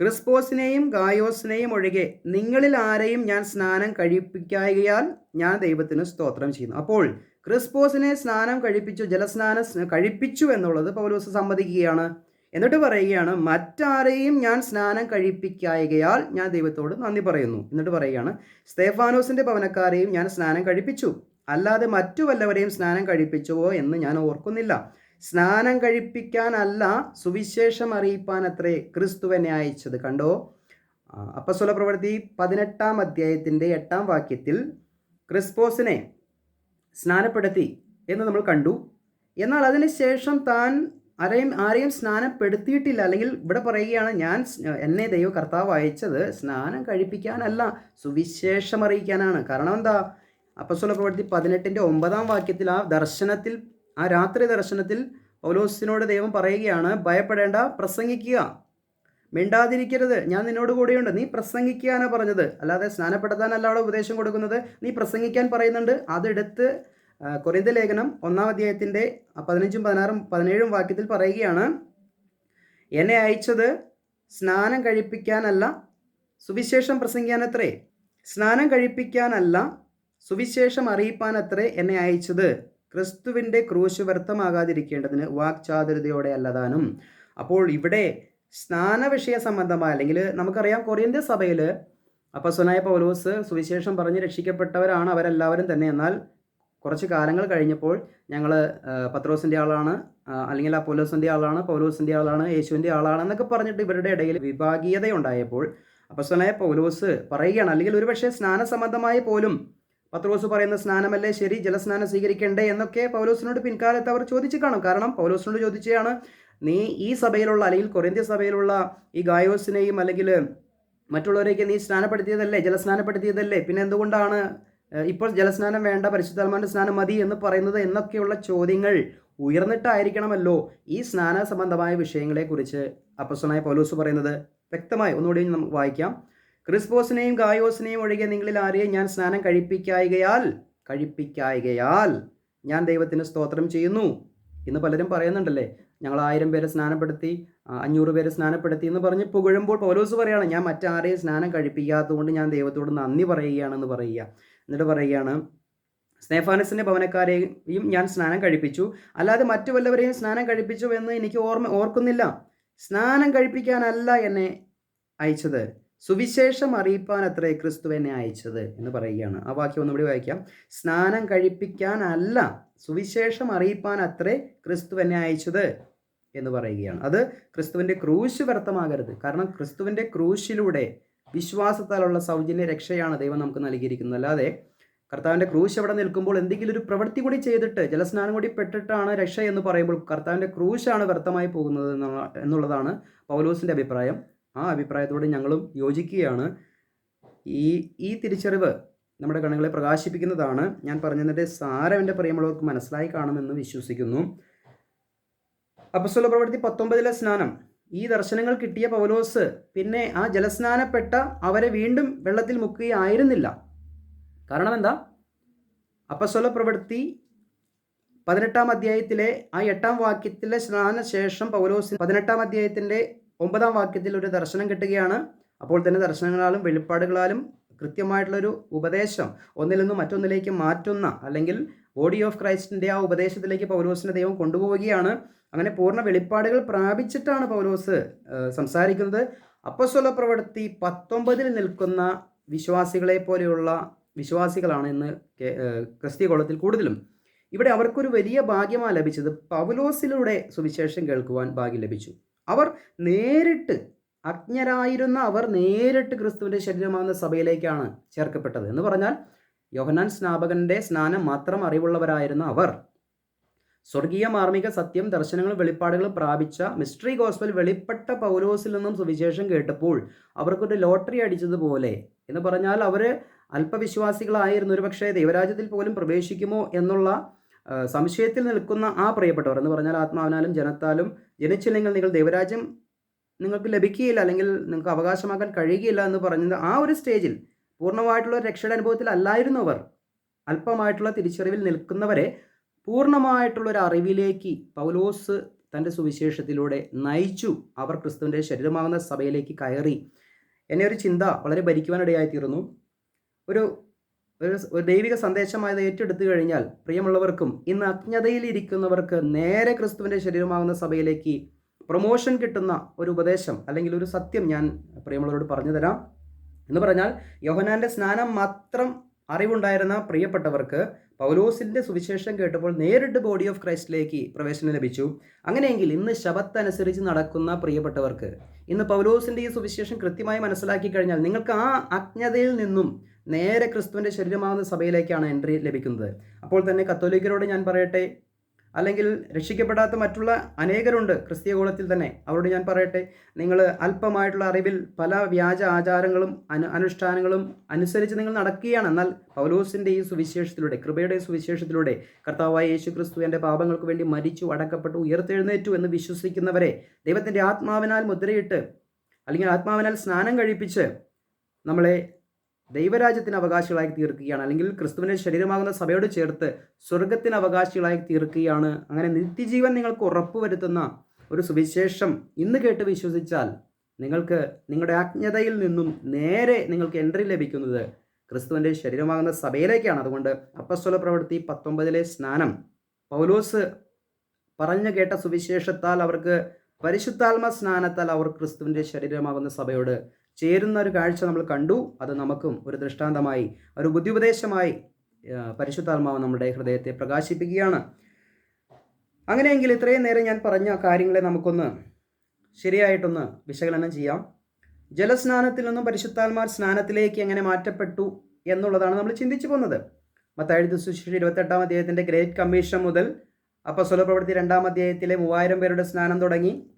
ക്രിസ്പോസിനെയും ഗായോസിനെയും ഒഴികെ നിങ്ങളിൽ ആരെയും ഞാൻ സ്നാനം കഴിപ്പിക്കായാൽ ഞാൻ ദൈവത്തിന് സ്തോത്രം ചെയ്യുന്നു. അപ്പോൾ ക്രിസ്പോസിനെ സ്നാനം കഴിപ്പിച്ചു ജലസ്നാനം കഴിപ്പിച്ചു എന്നുള്ളത് പൗലോസ് സമ്മതിക്കുകയാണ്. എന്നിട്ട് പറയുകയാണ് മറ്റാരെയും ഞാൻ സ്നാനം കഴിപ്പിക്കായകയാൽ ഞാൻ ദൈവത്തോട് നന്ദി പറയുന്നു. എന്നിട്ട് പറയുകയാണ് സ്തേഫാനോസിന്റെ ഭവനക്കാരെയും ഞാൻ സ്നാനം കഴിപ്പിച്ചു. അല്ലാതെ മറ്റു വല്ലവരെയും സ്നാനം കഴിപ്പിച്ചുവോ എന്ന് ഞാൻ ഓർക്കുന്നില്ല. സ്നാനം കഴിപ്പിക്കാനല്ല സുവിശേഷം അറിയിപ്പാൻ അത്രേ ക്രിസ്തുവനെ അയച്ചത്. കണ്ടോ? അപ്പസ്വല പ്രവൃത്തി പതിനെട്ടാം അധ്യായത്തിന്റെ എട്ടാം വാക്യത്തിൽ ക്രിസ്പോസിനെ സ്നാനപ്പെടുത്തി എന്ന് നമ്മൾ കണ്ടു. എന്നാൽ അതിനുശേഷം താൻ ആരെയും ആരെയും സ്നാനപ്പെടുത്തിയിട്ടില്ല. അല്ലെങ്കിൽ ഇവിടെ പറയുകയാണ് ഞാൻ എന്നെ ദൈവ കർത്താവ് അയച്ചത് സ്നാനം കഴിപ്പിക്കാനല്ല സുവിശേഷം അറിയിക്കാനാണ്. കാരണം എന്താ? അപ്പസ്വല പ്രവൃത്തി പതിനെട്ടിന്റെ ഒമ്പതാം വാക്യത്തിൽ ആ ദർശനത്തിൽ ആ രാത്രി ദർശനത്തിൽ പൗലോസിനോട് ദൈവം പറയുകയാണ് ഭയപ്പെടേണ്ട പ്രസംഗിക്കുക. മിണ്ടാതിരിക്കരുത്. ഞാൻ നിന്നോട് കൂടെയുണ്ട്. നീ പ്രസംഗിക്കാനാണ് പറഞ്ഞത്? അല്ലാതെ സ്നാനപ്പെടുത്താനല്ല അവിടെ ഉപദേശം കൊടുക്കുന്നത്. നീ പ്രസംഗിക്കാൻ പറയുന്നുണ്ട്. അതെടുത്ത് ആ, കൊരിന്ത ലേഖനം ഒന്നാം അധ്യായത്തിന്റെ പതിനഞ്ചും പതിനാറും പതിനേഴും വാക്യത്തിൽ പറയുകയാണ്. എന്നെ അയച്ചത് സ്നാനം കഴിപ്പിക്കാനല്ല സുവിശേഷം പ്രസംഗിക്കാനത്രേ. സ്നാനം കഴിപ്പിക്കാനല്ല സുവിശേഷം അറിയിപ്പാനത്രേ എന്നെ അയച്ചത്. ക്രിസ്തുവിന്റെ ക്രൂശ് വ്യർത്ഥമാകാതിരിക്കേണ്ടതിന് വാക്ചാതുരതയോടെ അല്ലതാനും. അപ്പോൾ ഇവിടെ സ്നാന വിഷയ സംബന്ധമായ അല്ലെങ്കിൽ നമുക്കറിയാം കൊറിയന്റെ സഭയിൽ അപ്പസ്വനായ പൗലോസ് സുവിശേഷം പറഞ്ഞ് രക്ഷിക്കപ്പെട്ടവരാണ് അവരെല്ലാവരും തന്നെ. എന്നാൽ കുറച്ച് കാലങ്ങൾ കഴിഞ്ഞപ്പോൾ ഞങ്ങൾ പത്രോസിന്റെ ആളാണ് അല്ലെങ്കിൽ അപ്പോലോസിന്റെ ആളാണ് പൗലോസിന്റെ ആളാണ് യേശുവിന്റെ ആളാണ് എന്നൊക്കെ പറഞ്ഞിട്ട് ഇവരുടെ ഇടയിൽ വിഭാഗീയത ഉണ്ടായപ്പോൾ അപ്പസ്വനായ പൗലോസ് പറയുകയാണ് അല്ലെങ്കിൽ ഒരുപക്ഷെ സ്നാന സംബന്ധമായി പോലും പത്രോസ് പറയുന്ന സ്നാനമല്ലേ ശരി ജലസ്നാനം സ്വീകരിക്കണ്ടേ എന്നൊക്കെ പൗലോസിനോട് പിൻകാലത്ത് അവർ ചോദിച്ചു കാണും കാരണം പൗലോസിനോട് ചോദിച്ചതാണ് നീ ഈ സഭയിലുള്ള അല്ലെങ്കിൽ കൊറിന്ത്യ സഭയിലുള്ള ഈ ഗായോസിനെയും അല്ലെങ്കിൽ മറ്റുള്ളവരെയൊക്കെ നീ സ്നാനപ്പെടുത്തിയതല്ലേ ജലസ്നാനപ്പെടുത്തിയതല്ലേ? പിന്നെ എന്തുകൊണ്ടാണ് ഇപ്പോൾ ജലസ്നാനം വേണ്ട പരിശുദ്ധാത്മാവിന്റെ സ്നാനം മതി എന്ന് പറയുന്നത് എന്നൊക്കെയുള്ള ചോദ്യങ്ങൾ ഉയർന്നിട്ടായിരിക്കണമല്ലോ ഈ സ്നാന സംബന്ധമായ വിഷയങ്ങളെക്കുറിച്ച്. അപ്പസ്വനായ പൗലോസ് പറയുന്നത് വ്യക്തമായി. ഒന്നുകൂടി നമുക്ക് വായിക്കാം. ക്രിസ്പോസിനെയും ഗായോസിനെയും ഒഴികെ നിങ്ങളിൽ ആരെയും ഞാൻ സ്നാനം കഴിപ്പിക്കായികയാൽ കഴിപ്പിക്കായികയാൽ ഞാൻ ദൈവത്തിന് സ്തോത്രം ചെയ്യുന്നു. ഇന്ന് പലരും പറയുന്നുണ്ടല്ലേ ഞങ്ങൾ ആയിരം പേരെ സ്നാനപ്പെടുത്തി അഞ്ഞൂറ് പേരെ സ്നാനപ്പെടുത്തി എന്ന് പറഞ്ഞ് പുകഴുമ്പോൾ പൗലോസ് പറയുകയാണ് ഞാൻ മറ്റാരെയും സ്നാനം കഴിപ്പിക്കാത്തതുകൊണ്ട് ഞാൻ ദൈവത്തോട് നന്ദി പറയുകയാണെന്ന് പറയുക. എന്നിട്ട് പറയുകയാണ് സ്നേഫാനസിന്റെ ഭവനക്കാരെയും ഞാൻ സ്നാനം കഴിപ്പിച്ചു. അല്ലാതെ മറ്റു വല്ലവരെയും സ്നാനം കഴിപ്പിച്ചു എന്ന് എനിക്ക് ഓർമ്മ ഓർക്കുന്നില്ല. സ്നാനം കഴിപ്പിക്കാനല്ല എന്നെ അയച്ചത്. സുവിശേഷം അറിയിപ്പാൻ അത്രേ ക്രിസ്തു എന്നെ അയച്ചത് എന്ന് പറയുകയാണ്. ആ വാക്യം ഒന്നുകൂടി വായിക്കാം. സ്നാനം കഴിപ്പിക്കാനല്ല സുവിശേഷം അറിയിപ്പാൻ അത്രേ ക്രിസ്തു എന്നെ അയച്ചത് എന്ന് പറയുകയാണ്. അത് ക്രിസ്തുവിന്റെ ക്രൂശ് വ്യർത്ഥമാകരുത്. കാരണം ക്രിസ്തുവിന്റെ ക്രൂശിലൂടെ വിശ്വാസത്താലുള്ള സൗജന്യ രക്ഷയാണ് ദൈവം നമുക്ക് നൽകിയിരിക്കുന്നത്. അല്ലാതെ കർത്താവിന്റെ ക്രൂശ് അവിടെ നിൽക്കുമ്പോൾ എന്തെങ്കിലും ഒരു പ്രവൃത്തി കൂടി ചെയ്തിട്ട് ജലസ്നാനം കൂടി പെട്ടിട്ടാണ് രക്ഷ എന്ന് പറയുമ്പോൾ കർത്താവിന്റെ ക്രൂശാണ് വ്യർത്ഥമായി പോകുന്നത് എന്നുള്ള- എന്നുള്ളതാണ് പൗലോസിന്റെ അഭിപ്രായം. ആ അഭിപ്രായത്തോട് ഞങ്ങളും യോജിക്കുകയാണ്. ഈ ഈ തിരിച്ചറിവ് നമ്മുടെ കണ്ണുകളെ പ്രകാശിപ്പിക്കുന്നതാണ്. ഞാൻ പറഞ്ഞതിന്റെ സാരം എന്റെ പ്രിയമുള്ളവർക്ക് മനസ്സിലായി കാണുമെന്ന് വിശ്വസിക്കുന്നു. അപ്പസ്വല പ്രവൃത്തി പത്തൊമ്പതിലെ സ്നാനം. ഈ ദർശനങ്ങൾ കിട്ടിയ പൗലോസ് പിന്നെ ആ ജലസ്നാനപ്പെട്ട അവരെ വീണ്ടും വെള്ളത്തിൽ മുക്കുകയായിരുന്നില്ല. കാരണം എന്താ? അപ്പസ്വല പ്രവൃത്തി പതിനെട്ടാം അധ്യായത്തിലെ ആ എട്ടാം വാക്യത്തിലെ സ്നാന ശേഷം പൗലോസ് പതിനെട്ടാം അധ്യായത്തിന്റെ ഒമ്പതാം വാക്യത്തിൽ ഒരു ദർശനം കിട്ടുകയാണ്. അപ്പോൾ തന്നെ ദർശനങ്ങളാലും വെളിപ്പാടുകളാലും കൃത്യമായിട്ടുള്ളൊരു ഉപദേശം ഒന്നിൽ നിന്ന് മറ്റൊന്നിലേക്ക് മാറ്റുന്ന അല്ലെങ്കിൽ ബോഡി ഓഫ് ക്രൈസ്റ്റിന്റെ ആ ഉപദേശത്തിലേക്ക് പൗലോസിനെ ദൈവം കൊണ്ടുപോവുകയാണ്. അങ്ങനെ പൂർണ വെളിപ്പാടുകൾ പ്രാപിച്ചിട്ടാണ് പൗലോസ് സംസാരിക്കുന്നത്. അപ്പസ്വല പ്രവൃത്തി പത്തൊമ്പതിൽ നിൽക്കുന്ന വിശ്വാസികളെ പോലെയുള്ള വിശ്വാസികളാണ് ഇന്ന് ക്രിസ്ത്യ കോളത്തിൽ കൂടുതലും. ഇവിടെ അവർക്കൊരു വലിയ ഭാഗ്യമാണ് ലഭിച്ചത്. പൗലോസിലൂടെ സുവിശേഷം കേൾക്കുവാൻ ഭാഗ്യം ലഭിച്ചു. അവർ നേരിട്ട് അജ്ഞരായിരുന്ന അവർ നേരിട്ട് ക്രിസ്തുവിന്റെ ശരീരമാകുന്ന സഭയിലേക്കാണ് ചേർക്കപ്പെട്ടത്. എന്ന് പറഞ്ഞാൽ യോഹനാൻ സ്നാപകന്റെ സ്നാനം മാത്രം അറിവുള്ളവരായിരുന്ന അവർ സ്വർഗീയ മാർമിക സത്യം ദർശനങ്ങളും വെളിപ്പാടുകളും പ്രാപിച്ച മിസ്റ്ററി ഗോസ്ബൽ വെളിപ്പെട്ട പൗലോസിൽ നിന്നും സുവിശേഷം കേട്ടപ്പോൾ അവർക്കൊരു ലോട്ടറി അടിച്ചതുപോലെ. എന്ന് പറഞ്ഞാൽ അവർ അല്പവിശ്വാസികളായിരുന്നു. ഒരു പക്ഷേ ദൈവരാജ്യത്തിൽ പോലും പ്രവേശിക്കുമോ എന്നുള്ള സംശയത്തിൽ നിൽക്കുന്ന ആ പ്രിയപ്പെട്ടവർ. എന്ന് പറഞ്ഞാൽ ആത്മാവിനാലും ജനത്താലും ജനിച്ചില്ലെങ്കിൽ നിങ്ങൾ ദൈവരാജ്യം നിങ്ങൾക്ക് ലഭിക്കുകയില്ല അല്ലെങ്കിൽ നിങ്ങൾക്ക് അവകാശമാക്കാൻ കഴിയുകയില്ല എന്ന് പറഞ്ഞത് ആ ഒരു സ്റ്റേജിൽ പൂർണമായിട്ടുള്ള രക്ഷയുടെ അനുഭവത്തിൽ അല്ലായിരുന്നു അവർ. അല്പമായിട്ടുള്ള തിരിച്ചറിവിൽ നിൽക്കുന്നവരെ പൂർണമായിട്ടുള്ള ഒരു അറിവിലേക്ക് പൗലോസ് തന്റെ സുവിശേഷത്തിലൂടെ നയിച്ചു. അവർ ക്രിസ്തുവിന്റെ ശരീരമാകുന്ന സഭയിലേക്ക് കയറി. എന്നെ ഒരു ചിന്ത വളരെ ഭരിക്കുവാനിടയായിത്തീർന്നു. ഒരു ഒരു ദൈവിക സന്ദേശമായത് ഏറ്റെടുത്തു കഴിഞ്ഞാൽ പ്രിയമുള്ളവർക്കും ഇന്ന് അജ്ഞതയിലിരിക്കുന്നവർക്ക് നേരെ ക്രിസ്തുവിന്റെ ശരീരമാകുന്ന സഭയിലേക്ക് പ്രൊമോഷൻ കിട്ടുന്ന ഒരു ഉപദേശം അല്ലെങ്കിൽ ഒരു സത്യം ഞാൻ പ്രിയമുള്ളവരോട് പറഞ്ഞു തരാം. എന്ന് പറഞ്ഞാൽ യോഹനാന്റെ സ്നാനം മാത്രം അറിവുണ്ടായിരുന്ന പ്രിയപ്പെട്ടവർക്ക് പൗലോസിന്റെ സുവിശേഷം കേട്ടപ്പോൾ നേരിട്ട് ബോഡി ഓഫ് ക്രൈസ്റ്റിലേക്ക് പ്രവേശനം ലഭിച്ചു. അങ്ങനെയെങ്കിൽ ഇന്ന് ശബത്തനുസരിച്ച് നടക്കുന്ന പ്രിയപ്പെട്ടവർക്ക് ഇന്ന് പൗലോസിന്റെ ഈ സുവിശേഷം കൃത്യമായി മനസ്സിലാക്കി കഴിഞ്ഞാൽ നിങ്ങൾക്ക് ആ അജ്ഞതയിൽ നിന്നും നേരെ ക്രിസ്തുവിന്റെ ശരീരമാകുന്ന സഭയിലേക്കാണ് എൻട്രി ലഭിക്കുന്നത്. അപ്പോൾ തന്നെ കത്തോലിക്കരോട് ഞാൻ പറയട്ടെ? അല്ലെങ്കിൽ രക്ഷിക്കപ്പെടാത്ത മറ്റുള്ള അനേകരുണ്ട് ക്രിസ്തീയ കോളത്തിൽ തന്നെ. അവരോട് ഞാൻ പറയട്ടെ? നിങ്ങൾ അല്പമായിട്ടുള്ള അറിവിൽ പല വ്യാജ ആചാരങ്ങളും അനു അനുഷ്ഠാനങ്ങളും അനുസരിച്ച് നിങ്ങൾ നടക്കുകയാണ്. എന്നാൽ പൗലോസിന്റെ ഈ സുവിശേഷത്തിലൂടെ കൃപയുടെ സുവിശേഷത്തിലൂടെ കർത്താവായ യേശു ക്രിസ്തു എന്റെ പാപങ്ങൾക്ക് വേണ്ടി മരിച്ചു അടക്കപ്പെട്ടു ഉയർത്തെഴുന്നേറ്റു എന്ന് വിശ്വസിക്കുന്നവരെ ദൈവത്തിന്റെ ആത്മാവിനാൽ മുദ്രയിട്ട് അല്ലെങ്കിൽ ആത്മാവിനാൽ സ്നാനം കഴിപ്പിച്ച് നമ്മളെ ദൈവരാജ്യത്തിന് അവകാശികളായി തീർക്കുകയാണ്. അല്ലെങ്കിൽ ക്രിസ്തുവിന്റെ ശരീരമാകുന്ന സഭയോട് ചേർത്ത് സ്വർഗത്തിന് അവകാശികളായി തീർക്കുകയാണ്. അങ്ങനെ നിത്യജീവൻ നിങ്ങൾക്ക് ഉറപ്പുവരുത്തുന്ന ഒരു സുവിശേഷം ഇന്ന് കേട്ട് വിശ്വസിച്ചാൽ നിങ്ങൾക്ക് നിങ്ങളുടെ അജ്ഞതയിൽ നിന്നും നേരെ നിങ്ങൾക്ക് എൻട്രി ലഭിക്കുന്നത് ക്രിസ്തുവിന്റെ ശരീരമാകുന്ന സഭയിലേക്കാണ്. അതുകൊണ്ട് അപ്പസ്വല പ്രവൃത്തി പത്തൊമ്പതിലെ സ്നാനം. പൗലോസ് പറഞ്ഞു കേട്ട സുവിശേഷത്താൽ അവർക്ക് പരിശുദ്ധാത്മ സ്നാനത്താൽ അവർ ക്രിസ്തുവിന്റെ ശരീരമാകുന്ന സഭയോട് ചേരുന്ന ഒരു കാഴ്ച നമ്മൾ കണ്ടു. അത് നമുക്കും ഒരു ദൃഷ്ടാന്തമായി ഒരു ബുദ്ധിപദേശമായി പരിശുദ്ധാത്മാവ് നമ്മുടെ ഹൃദയത്തെ പ്രകാശിപ്പിക്കുകയാണ്. അങ്ങനെയെങ്കിൽ ഇത്രയും നേരം ഞാൻ പറഞ്ഞ കാര്യങ്ങളെ നമുക്കൊന്ന് ശരിയായിട്ടൊന്ന് വിശകലനം ചെയ്യാം. ജലസ്നാനത്തിൽ നിന്നും പരിശുദ്ധാത്മാർ സ്നാനത്തിലേക്ക് എങ്ങനെ മാറ്റപ്പെട്ടു എന്നുള്ളതാണ് നമ്മൾ ചിന്തിച്ചു പോകുന്നത്. മത്താഴ്ച സുശേഷ ഇരുപത്തെട്ടാം അധ്യായത്തിന്റെ ഗ്രേറ്റ് കമ്മീഷൻ മുതൽ അപ്പസ്വല പ്രവൃത്തി രണ്ടാം അധ്യായത്തിലെ മൂവായിരം പേരുടെ സ്നാനം തുടങ്ങി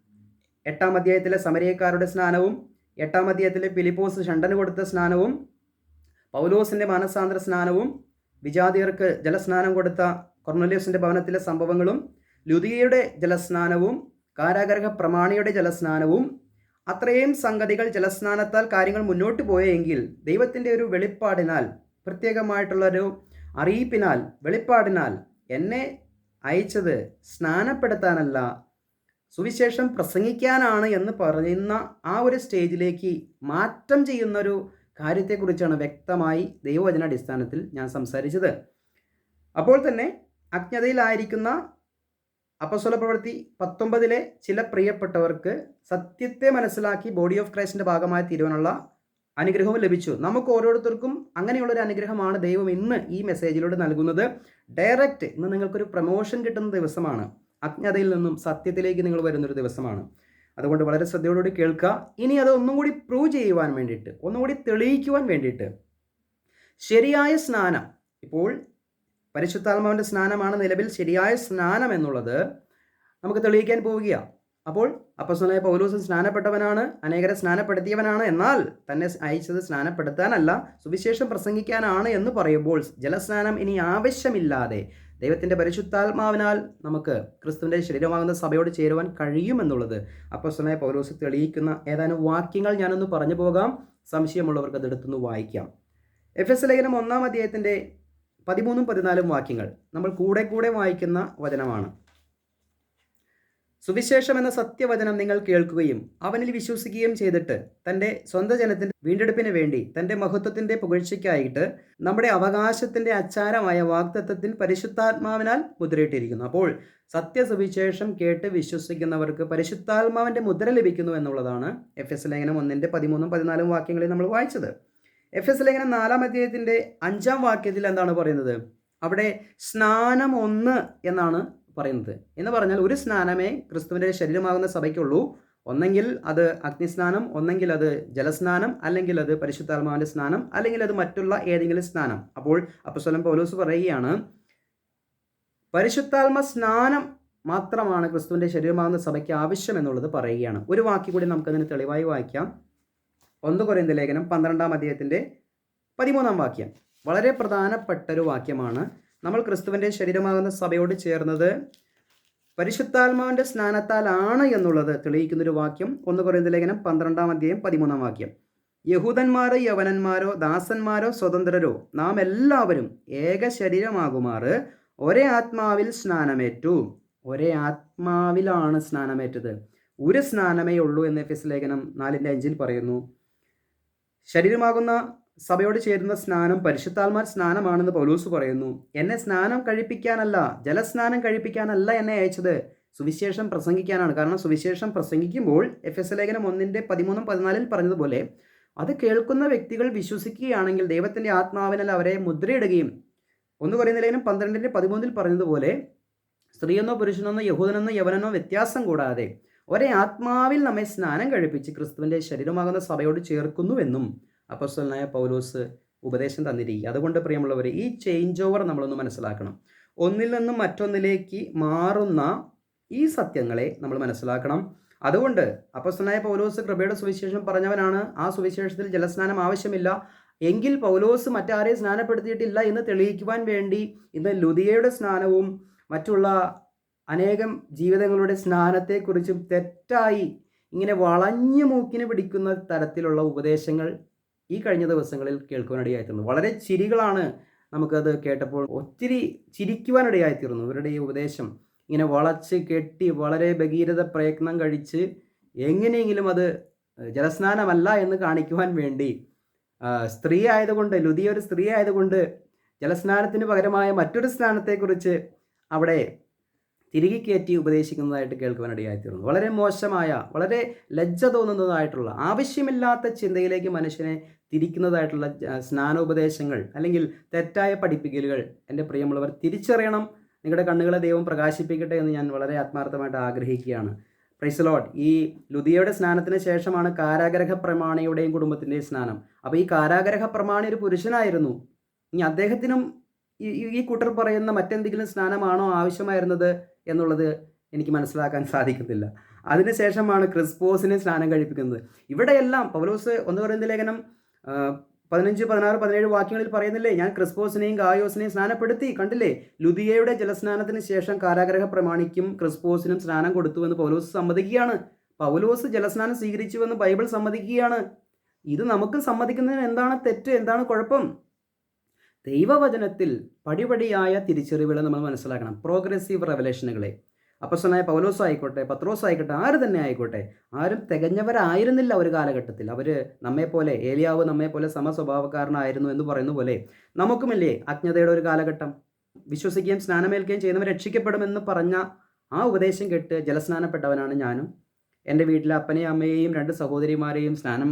എട്ടാം അധ്യായത്തിലെ സമരയക്കാരുടെ സ്നാനവും എട്ടാം അധ്യായത്തിലെ ഫിലിപ്പോസ് ഷണ്ടന് കൊടുത്ത സ്നാനവും പൗലോസിന്റെ മാനസാന്തര സ്നാനവും വിജാതിയർക്ക് ജലസ്നാനം കൊടുത്ത കൊർണലിയോസിന്റെ ഭവനത്തിലെ സംഭവങ്ങളും ലുതിയയുടെ ജലസ്നാനവും കാരാഗ്രഹ പ്രമാണിയുടെ ജലസ്നാനവും അത്രയും സംഗതികൾ ജലസ്നാനത്താൽ കാര്യങ്ങൾ മുന്നോട്ട് പോയെങ്കിൽ ദൈവത്തിന്റെ ഒരു വെളിപ്പാടിനാൽ പ്രത്യേകമായിട്ടുള്ളൊരു അറിയിപ്പിനാൽ വെളിപ്പാടിനാൽ എന്നെ അയച്ചത് സ്നാനപ്പെടുത്താനല്ല സുവിശേഷം പ്രസംഗിക്കാനാണ് എന്ന് പറയുന്ന ആ ഒരു സ്റ്റേജിലേക്ക് മാറ്റം ചെയ്യുന്ന ഒരു കാര്യത്തെക്കുറിച്ചാണ് വ്യക്തമായി ദൈവവചന അടിസ്ഥാനത്തിൽ ഞാൻ സംസാരിച്ചത്. അപ്പോൾ തന്നെ അജ്ഞതയിലായിരിക്കുന്ന അപ്പസ്വല പ്രവൃത്തി പത്തൊമ്പതിലെ ചില പ്രിയപ്പെട്ടവർക്ക് സത്യത്തെ മനസ്സിലാക്കി ബോഡി ഓഫ് ക്രൈസ്റ്റിന്റെ ഭാഗമായി തീരുവാനുള്ള അനുഗ്രഹവും ലഭിച്ചു. നമുക്ക് ഓരോരുത്തർക്കും അങ്ങനെയുള്ളൊരു അനുഗ്രഹമാണ് ദൈവം ഇന്ന് ഈ മെസ്സേജിലൂടെ നൽകുന്നത്. ഡയറക്റ്റ് ഇന്ന് നിങ്ങൾക്കൊരു പ്രമോഷൻ കിട്ടുന്ന ദിവസമാണ്. അജ്ഞതയിൽ നിന്നും സത്യത്തിലേക്ക് നിങ്ങൾ വരുന്നൊരു ദിവസമാണ്. അതുകൊണ്ട് വളരെ ശ്രദ്ധയോടുകൂടി കേൾക്കുക. ഇനി അത് ഒന്നും കൂടി പ്രൂവ് ചെയ്യുവാൻ വേണ്ടിയിട്ട് ഒന്നും കൂടി തെളിയിക്കുവാൻ വേണ്ടിയിട്ട് ശരിയായ സ്നാനം ഇപ്പോൾ പരിശുദ്ധാത്മാവിന്റെ സ്നാനമാണ് നിലവിൽ ശരിയായ സ്നാനം എന്നുള്ളത് നമുക്ക് തെളിയിക്കാൻ പോവുകയാണ്. അപ്പോൾ അപ്പസ്വനായ പൗലൂസ് സ്നാനപ്പെട്ടവനാണ് അനേകരെ സ്നാനപ്പെടുത്തിയവനാണ്. എന്നാൽ തന്നെ അയച്ചത് സ്നാനപ്പെടുത്താനല്ല സുവിശേഷം പ്രസംഗിക്കാനാണ് എന്ന് പറയുമ്പോൾ ജലസ്നാനം ഇനി ആവശ്യമില്ലാതെ ദൈവത്തിന്റെ പരിശുദ്ധാത്മാവിനാൽ നമുക്ക് ക്രിസ്തുവിന്റെ ശരീരമാകുന്ന സഭയോട് ചേരുവാൻ കഴിയുമെന്നുള്ളത് അപ്പസ്വനായ പൗരോസ് തെളിയിക്കുന്ന ഏതാനും വാക്യങ്ങൾ ഞാനൊന്ന് പറഞ്ഞു പോകാം. സംശയമുള്ളവർക്ക് അതെടുത്തുനിന്ന് വായിക്കാം. എഫ് എസ് ലേഖനം ഒന്നാം അധ്യായത്തിന്റെ പതിമൂന്നും പതിനാലും വാക്യങ്ങൾ നമ്മൾ കൂടെ കൂടെ വായിക്കുന്ന വചനമാണ്. സുവിശേഷം എന്ന സത്യവചനം നിങ്ങൾ കേൾക്കുകയും അവനിൽ വിശ്വസിക്കുകയും ചെയ്തിട്ട് തന്റെ സ്വന്തം ജനത്തിന്റെ വീണ്ടെടുപ്പിന് വേണ്ടി തന്റെ മഹത്വത്തിന്റെ പുകഴ്ചയ്ക്കായിട്ട് നമ്മുടെ അവകാശത്തിന്റെ അച്ചാരമായ വാക്തത്വത്തിൽ പരിശുദ്ധാത്മാവിനാൽ മുദ്രയിട്ടിരിക്കുന്നു. അപ്പോൾ സത്യസുവിശേഷം കേട്ട് വിശ്വസിക്കുന്നവർക്ക് പരിശുദ്ധാത്മാവിന്റെ മുദ്ര ലഭിക്കുന്നു എന്നുള്ളതാണ് എഫ് എസ് ലേഖനം ഒന്നിന്റെ പതിമൂന്നും പതിനാലും വാക്യങ്ങളിൽ നമ്മൾ വായിച്ചത്. എഫ് എസ് ലേഖനം നാലാം അധ്യായത്തിന്റെ അഞ്ചാം വാക്യത്തിൽ എന്താണ് പറയുന്നത്? അവിടെ സ്നാനം ഒന്ന് എന്നാണ് പറയുന്നത്. എന്ന് പറഞ്ഞാൽ ഒരു സ്നാനമേ ക്രിസ്തുവിന്റെ ശരീരമാകുന്ന സഭയ്ക്കുള്ളൂ. ഒന്നെങ്കിൽ അത് അഗ്നിസ്നാനം ഒന്നെങ്കിൽ അത് ജലസ്നാനം അല്ലെങ്കിൽ അത് പരിശുദ്ധാത്മാവിന്റെ സ്നാനം അല്ലെങ്കിൽ അത് മറ്റുള്ള ഏതെങ്കിലും സ്നാനം. അപ്പോൾ അപ്പസ്വലം പൗലോസ് പറയുകയാണ് പരിശുദ്ധാത്മ സ്നാനം മാത്രമാണ് ക്രിസ്തുവിന്റെ ശരീരമാകുന്ന സഭയ്ക്ക് ആവശ്യം എന്നുള്ളത് പറയുകയാണ്. ഒരു വാക്കി കൂടി നമുക്കതിന് തെളിവായി വായിക്കാം. ഒന്ന് കുറയുന്ന ലേഖനം പന്ത്രണ്ടാം അദ്ദേഹത്തിന്റെ പതിമൂന്നാം വാക്യം. വളരെ പ്രധാനപ്പെട്ട ഒരു വാക്യമാണ് നമ്മൾ ക്രിസ്തുവിന്റെ ശരീരമാകുന്ന സഭയോട് ചേർന്നത് പരിശുദ്ധാത്മാവിന്റെ സ്നാനത്താലാണ് എന്നുള്ളത് തെളിയിക്കുന്നൊരു വാക്യം. ഒന്ന് കുറയുന്ന ലേഖനം പന്ത്രണ്ടാം അധ്യായം പതിമൂന്നാം വാക്യം. യഹൂദന്മാരോ യവനന്മാരോ ദാസന്മാരോ സ്വതന്ത്രരോ നാം എല്ലാവരും ഏക ശരീരമാകുമാറ്. ഒരേ ആത്മാവിൽ സ്നാനമേറ്റു. ഒരേ ആത്മാവിലാണ് സ്നാനമേറ്റത്. ഒരു സ്നാനമേ ഉള്ളൂ എന്ന് എഫ് എസ് ലേഖനം നാലിന്റെ അഞ്ചിൽ പറയുന്നു. ശരീരമാകുന്ന സഭയോട് ചേരുന്ന സ്നാനം പരിശുദ്ധാൽമാർ സ്നാനമാണെന്ന് പൗലൂസ് പറയുന്നു. എന്നെ സ്നാനം കഴിപ്പിക്കാനല്ല ജലസ്നാനം കഴിപ്പിക്കാനല്ല എന്നെ അയച്ചത്. സുവിശേഷം പ്രസംഗിക്കാനാണ്. കാരണം സുവിശേഷം പ്രസംഗിക്കുമ്പോൾ എഫ് എസ് ലേഖനം ഒന്നിന്റെ പതിമൂന്നും പതിനാലിൽ പറഞ്ഞതുപോലെ അത് കേൾക്കുന്ന വ്യക്തികൾ വിശ്വസിക്കുകയാണെങ്കിൽ ദൈവത്തിന്റെ ആത്മാവിനാൽ അവരെ മുദ്രയിടുകയും ഒന്ന് പറയുന്ന ലേഖനം പന്ത്രണ്ടിന്റെ പതിമൂന്നിൽ പറഞ്ഞതുപോലെ സ്ത്രീയെന്നോ പുരുഷനെന്നോ യഹൂദനെന്നോ യവനെന്നോ വ്യത്യാസം കൂടാതെ ഒരേ ആത്മാവിൽ നമ്മെ സ്നാനം കഴിപ്പിച്ച് ക്രിസ്തുവിന്റെ ശരീരമാകുന്ന സഭയോട് ചേർക്കുന്നുവെന്നും അപ്പസ്വലനായ പൗലോസ് ഉപദേശം തന്നിരിക്കുക അതുകൊണ്ട് പ്രിയമുള്ളവർ ഈ ചേഞ്ച് ഓവർ നമ്മളൊന്ന് മനസ്സിലാക്കണം. ഒന്നിൽ നിന്നും മറ്റൊന്നിലേക്ക് മാറുന്ന ഈ സത്യങ്ങളെ നമ്മൾ മനസ്സിലാക്കണം. അതുകൊണ്ട് അപ്പസ്വലനായ പൗലോസ് കൃപയുടെ സുവിശേഷം പറഞ്ഞവനാണ്. ആ സുവിശേഷത്തിൽ ജലസ്നാനം ആവശ്യമില്ല. എങ്കിൽ പൗലോസ് മറ്റാരെയും സ്നാനപ്പെടുത്തിയിട്ടില്ല എന്ന് തെളിയിക്കുവാൻ വേണ്ടി ഇന്ന് ലുതിയയുടെ സ്നാനവും മറ്റുള്ള അനേകം ജീവിതങ്ങളുടെ സ്നാനത്തെക്കുറിച്ചും തെറ്റായി ഇങ്ങനെ വളഞ്ഞു മൂക്കിന് പിടിക്കുന്ന തരത്തിലുള്ള ഉപദേശങ്ങൾ ഈ കഴിഞ്ഞ ദിവസങ്ങളിൽ കേൾക്കുവാനിടയായിത്തീർന്നു. വളരെ ചിരികളാണ് നമുക്കത് കേട്ടപ്പോൾ ഒത്തിരി ചിരിക്കുവാനിടയായിത്തീർന്നു. ഇവരുടെ ഈ ഉപദേശം ഇങ്ങനെ വളച്ച് കെട്ടി വളരെ ഭഗീരഥ പ്രയത്നം കഴിച്ച് എങ്ങനെയെങ്കിലും അത് ജലസ്നാനമല്ല എന്ന് കാണിക്കുവാൻ വേണ്ടി സ്ത്രീ ആയതുകൊണ്ട് ലുതിയ ഒരു സ്ത്രീ ആയതുകൊണ്ട് ജലസ്നാനത്തിന് പകരമായ മറ്റൊരു സ്നാനത്തെക്കുറിച്ച് അവിടെ തിരികെ കയറ്റി ഉപദേശിക്കുന്നതായിട്ട് കേൾക്കുവാനിടയായിത്തീർന്നു. വളരെ മോശമായ വളരെ ലജ്ജ തോന്നുന്നതായിട്ടുള്ള ആവശ്യമില്ലാത്ത ചിന്തയിലേക്ക് മനുഷ്യനെ തിരിക്കുന്നതായിട്ടുള്ള സ്നാനോപദേശങ്ങൾ അല്ലെങ്കിൽ തെറ്റായ പഠിപ്പിക്കലുകൾ എന്റെ പ്രിയമുള്ളവർ തിരിച്ചറിയണം. നിങ്ങളുടെ കണ്ണുകളെ ദൈവം പ്രകാശിപ്പിക്കട്ടെ എന്ന് ഞാൻ വളരെ ആത്മാർത്ഥമായിട്ട് ആഗ്രഹിക്കുകയാണ്. പ്രൈസലോട്ട് ഈ ലുതിയയുടെ സ്നാനത്തിന് ശേഷമാണ് കാരാഗ്രഹ പ്രമാണിയുടെയും കുടുംബത്തിന്റെയും സ്നാനം. അപ്പോൾ ഈ കാരാഗ്രഹ പ്രമാണി ഒരു പുരുഷനായിരുന്നു. ഇനി അദ്ദേഹത്തിനും ഈ ഈ കൂട്ടർ പറയുന്ന മറ്റെന്തെങ്കിലും സ്നാനമാണോ ആവശ്യമായിരുന്നത്? എന്നുള്ളത് എനിക്ക് മനസ്സിലാക്കാൻ സാധിക്കുന്നില്ല അതിനുശേഷമാണ് ക്രിസ്പോസിനെ സ്നാനം കഴിപ്പിക്കുന്നത്. ഇവിടെയെല്ലാം പൗലോസ് ഒന്ന് പറയുന്ന ലേഖനം പതിനഞ്ച് പതിനാറ് പതിനേഴ് വാക്യങ്ങളിൽ പറയുന്നില്ലേ? ഞാൻ ക്രിസ്പോസിനെയും ഗായോസിനെയും സ്നാനപ്പെടുത്തി. കണ്ടില്ലേ? ലുദിയയുടെ ജലസ്നാനത്തിന് ശേഷം കാരാഗ്രഹ പ്രമാണിക്കും ക്രിസ്പോസിനും സ്നാനം കൊടുത്തു എന്ന് പൗലോസ് സമ്മതിക്കുകയാണ്. പൗലോസ് ജലസ്നാനം സ്വീകരിച്ചുവെന്ന് ബൈബിൾ സമ്മതിക്കുകയാണ്. ഇത് നമുക്ക് സമ്മതിക്കുന്നതിന് എന്താണ് തെറ്റ്? എന്താണ് കുഴപ്പം? ദൈവവചനത്തിൽ പടിപടിയായ തിരിച്ചറിവുകളെ നമ്മൾ മനസ്സിലാക്കണം. പ്രോഗ്രസീവ് റെവലേഷനുകളെ അപ്പസനായ പൗലോസ് ആയിക്കോട്ടെ പത്രോസ് ആയിക്കോട്ടെ ആര് തന്നെ ആയിക്കോട്ടെ ആരും തികഞ്ഞവരായിരുന്നില്ല ഒരു കാലഘട്ടത്തിൽ. അവർ നമ്മെപ്പോലെ ഏലിയാവ് നമ്മെപ്പോലെ സമസ്വഭാവക്കാരനായിരുന്നു എന്ന് പറയുന്ന പോലെ നമുക്കുമില്ലേ അജ്ഞതയുടെ ഒരു കാലഘട്ടം? വിശ്വസിക്കുകയും സ്നാനമേൽക്കുകയും ചെയ്യുന്നവർ രക്ഷിക്കപ്പെടുമെന്ന് പറഞ്ഞ ആ ഉപദേശം കേട്ട് ജലസ്നാനപ്പെട്ടവനാണ് ഞാനും. എന്റെ വീട്ടിലെ അപ്പനെയും അമ്മയെയും രണ്ട് സഹോദരിമാരെയും സ്നാനം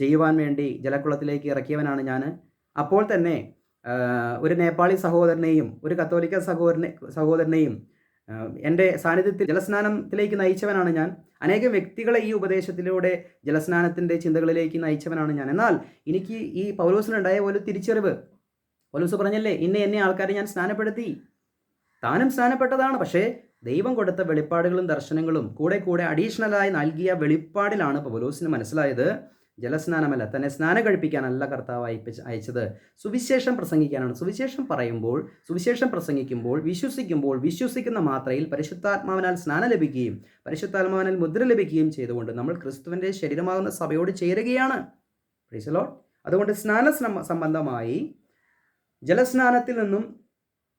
ചെയ്യുവാൻ വേണ്ടി ജലക്കുളത്തിലേക്ക് ഇറക്കിയവനാണ് ഞാൻ അപ്പോൾ തന്നെ ഒരു നേപ്പാളി സഹോദരനെയും ഒരു കത്തോലിക്ക സഹോദരനെ സഹോദരനെയും എന്റെ സാന്നിധ്യത്തിൽ ജലസ്നാനത്തിലേക്ക് നയിച്ചവനാണ് ഞാൻ. അനേകം വ്യക്തികളെ ഈ ഉപദേശത്തിലൂടെ ജലസ്നാനത്തിന്റെ ചിന്തകളിലേക്ക് നയിച്ചവനാണ് ഞാൻ. എന്നാൽ എനിക്ക് ഈ പൗലോസിനുണ്ടായ ഒരു തിരിച്ചറിവ്. പൗലോസ് പറഞ്ഞല്ലേ ഇന്ന എന്നെ ആൾക്കാരെ ഞാൻ സ്നാനപ്പെടുത്തി. താനും സ്നാനപ്പെട്ടതാണ്. പക്ഷേ ദൈവം കൊടുത്ത വെളിപ്പാടുകളും ദർശനങ്ങളും കൂടെ കൂടെ അഡീഷണലായി നൽകിയ വെളിപ്പാടിലാണ് പൗലോസിന് മനസ്സിലായത്. ജലസ്നാനമല്ല തന്നെ സ്നാനം കഴിപ്പിക്കാനല്ല കർത്താവ് അയപ്പിച്ച് അയച്ചത്. സുവിശേഷം പ്രസംഗിക്കാനാണ്. സുവിശേഷം പറയുമ്പോൾ സുവിശേഷം പ്രസംഗിക്കുമ്പോൾ വിശ്വസിക്കുമ്പോൾ വിശ്വസിക്കുന്ന മാത്രയിൽ പരിശുദ്ധാത്മാവിനാൽ സ്നാനം ലഭിക്കുകയും പരിശുദ്ധാത്മാവിനാൽ മുദ്ര ലഭിക്കുകയും ചെയ്തുകൊണ്ട് നമ്മൾ ക്രിസ്തുവിന്റെ ശരീരമാകുന്ന സഭയോട് ചേരുകയാണ്. പ്രീസലോ അതുകൊണ്ട് സ്നാന സംബന്ധമായി ജലസ്നാനത്തിൽ നിന്നും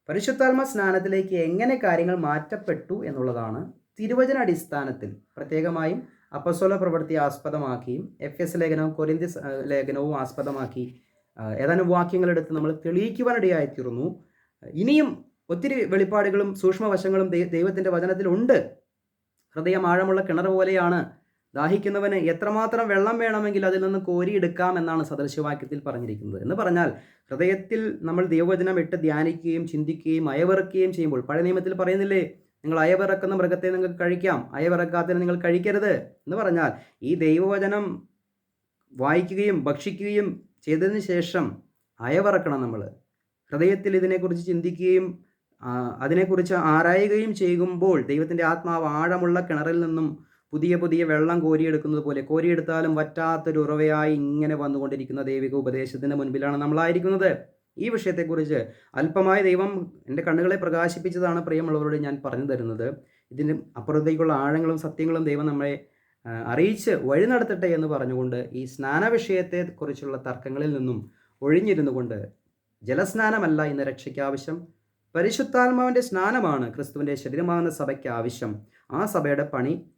പരിശുദ്ധാത്മ സ്നാനത്തിലേക്ക് എങ്ങനെ കാര്യങ്ങൾ മാറ്റപ്പെട്ടു എന്നുള്ളതാണ് തിരുവചന അടിസ്ഥാനത്തിൽ പ്രത്യേകമായും അപ്പസോല പ്രവൃത്തി ആസ്പദമാക്കിയും എഫ് എസ് ലേഖനവും കൊരിന്തി ലേഖനവും ആസ്പദമാക്കി ഏതാനും വാക്യങ്ങളെടുത്ത് നമ്മൾ തെളിയിക്കുവാനിടയായിത്തീർന്നു ഇനിയും ഒത്തിരി വെളിപ്പാടുകളും സൂക്ഷ്മവശങ്ങളും ദൈവത്തിന്റെ വചനത്തിലുണ്ട്. ഹൃദയം ആഴമുള്ള കിണർ പോലെയാണ്. ദാഹിക്കുന്നവന് എത്രമാത്രം വെള്ളം വേണമെങ്കിൽ അതിൽ നിന്ന് കോരിയെടുക്കാം എന്നാണ് സദൃശവാക്യത്തിൽ പറഞ്ഞിരിക്കുന്നത്. എന്ന് പറഞ്ഞാൽ ഹൃദയത്തിൽ നമ്മൾ ദൈവവചനം ഇട്ട് ധ്യാനിക്കുകയും ചിന്തിക്കുകയും അയവിറക്കുകയും ചെയ്യുമ്പോൾ പഴയ നിയമത്തിൽ പറയുന്നില്ലേ? നിങ്ങൾ അയവിറക്കുന്ന മൃഗത്തെ നിങ്ങൾക്ക് കഴിക്കാം. അയവിറക്കാത്തതിനെ നിങ്ങൾ കഴിക്കരുത് എന്ന് പറഞ്ഞാൽ ഈ ദൈവവചനം വായിക്കുകയും ഭക്ഷിക്കുകയും ചെയ്തതിന് ശേഷം അയവിറക്കണം നമ്മൾ. ഹൃദയത്തിൽ ഇതിനെക്കുറിച്ച് ചിന്തിക്കുകയും അതിനെക്കുറിച്ച് ആരായുകയും ചെയ്യുമ്പോൾ ദൈവത്തിന്റെ ആത്മാവ് ആഴമുള്ള കിണറിൽ നിന്നും പുതിയ പുതിയ വെള്ളം കോരിയെടുക്കുന്നത് പോലെ കോരിയെടുത്താലും വറ്റാത്തൊരു ഉറവയായി ഇങ്ങനെ വന്നുകൊണ്ടിരിക്കുന്ന ദൈവിക ഉപദേശത്തിന്റെ മുൻപിലാണ് നമ്മളായിരിക്കുന്നത്. ഈ വിഷയത്തെക്കുറിച്ച് അല്പമായ ദൈവം എന്റെ കണ്ണുകളെ പ്രകാശിപ്പിച്ചതാണ് പ്രിയമുള്ളവരോട് ഞാൻ പറഞ്ഞു തരുന്നത്. ഇതിന് അപ്പുറത്തേക്കുള്ള ആഴങ്ങളും സത്യങ്ങളും ദൈവം നമ്മളെ അറിയിച്ച് വഴി നടത്തട്ടെ എന്ന് പറഞ്ഞുകൊണ്ട് ഈ സ്നാന വിഷയത്തെക്കുറിച്ചുള്ള തർക്കങ്ങളിൽ നിന്നും ഒഴിഞ്ഞിരുന്നു കൊണ്ട് ജലസ്നാനമല്ല ഇന്ന് രക്ഷയ്ക്ക് ആവശ്യം പരിശുദ്ധാത്മാവിന്റെ സ്നാനമാണ് ക്രിസ്തുവിന്റെ ശരീരമാകുന്ന സഭയ്ക്ക് ആവശ്യം. ആ സഭയുടെ പണി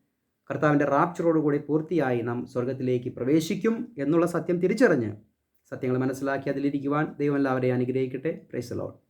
കർത്താവിന്റെ റാപ്ചറോടുകൂടി പൂർത്തിയായി നാം സ്വർഗത്തിലേക്ക് പ്രവേശിക്കും എന്നുള്ള സത്യം തിരിച്ചറിഞ്ഞ് സത്യങ്ങൾ മനസ്സിലാക്കി അതിലിരിക്കുവാൻ ദൈവം എല്ലാവരെയും അനുഗ്രഹിക്കട്ടെ പ്രൈസ് ലോഡ്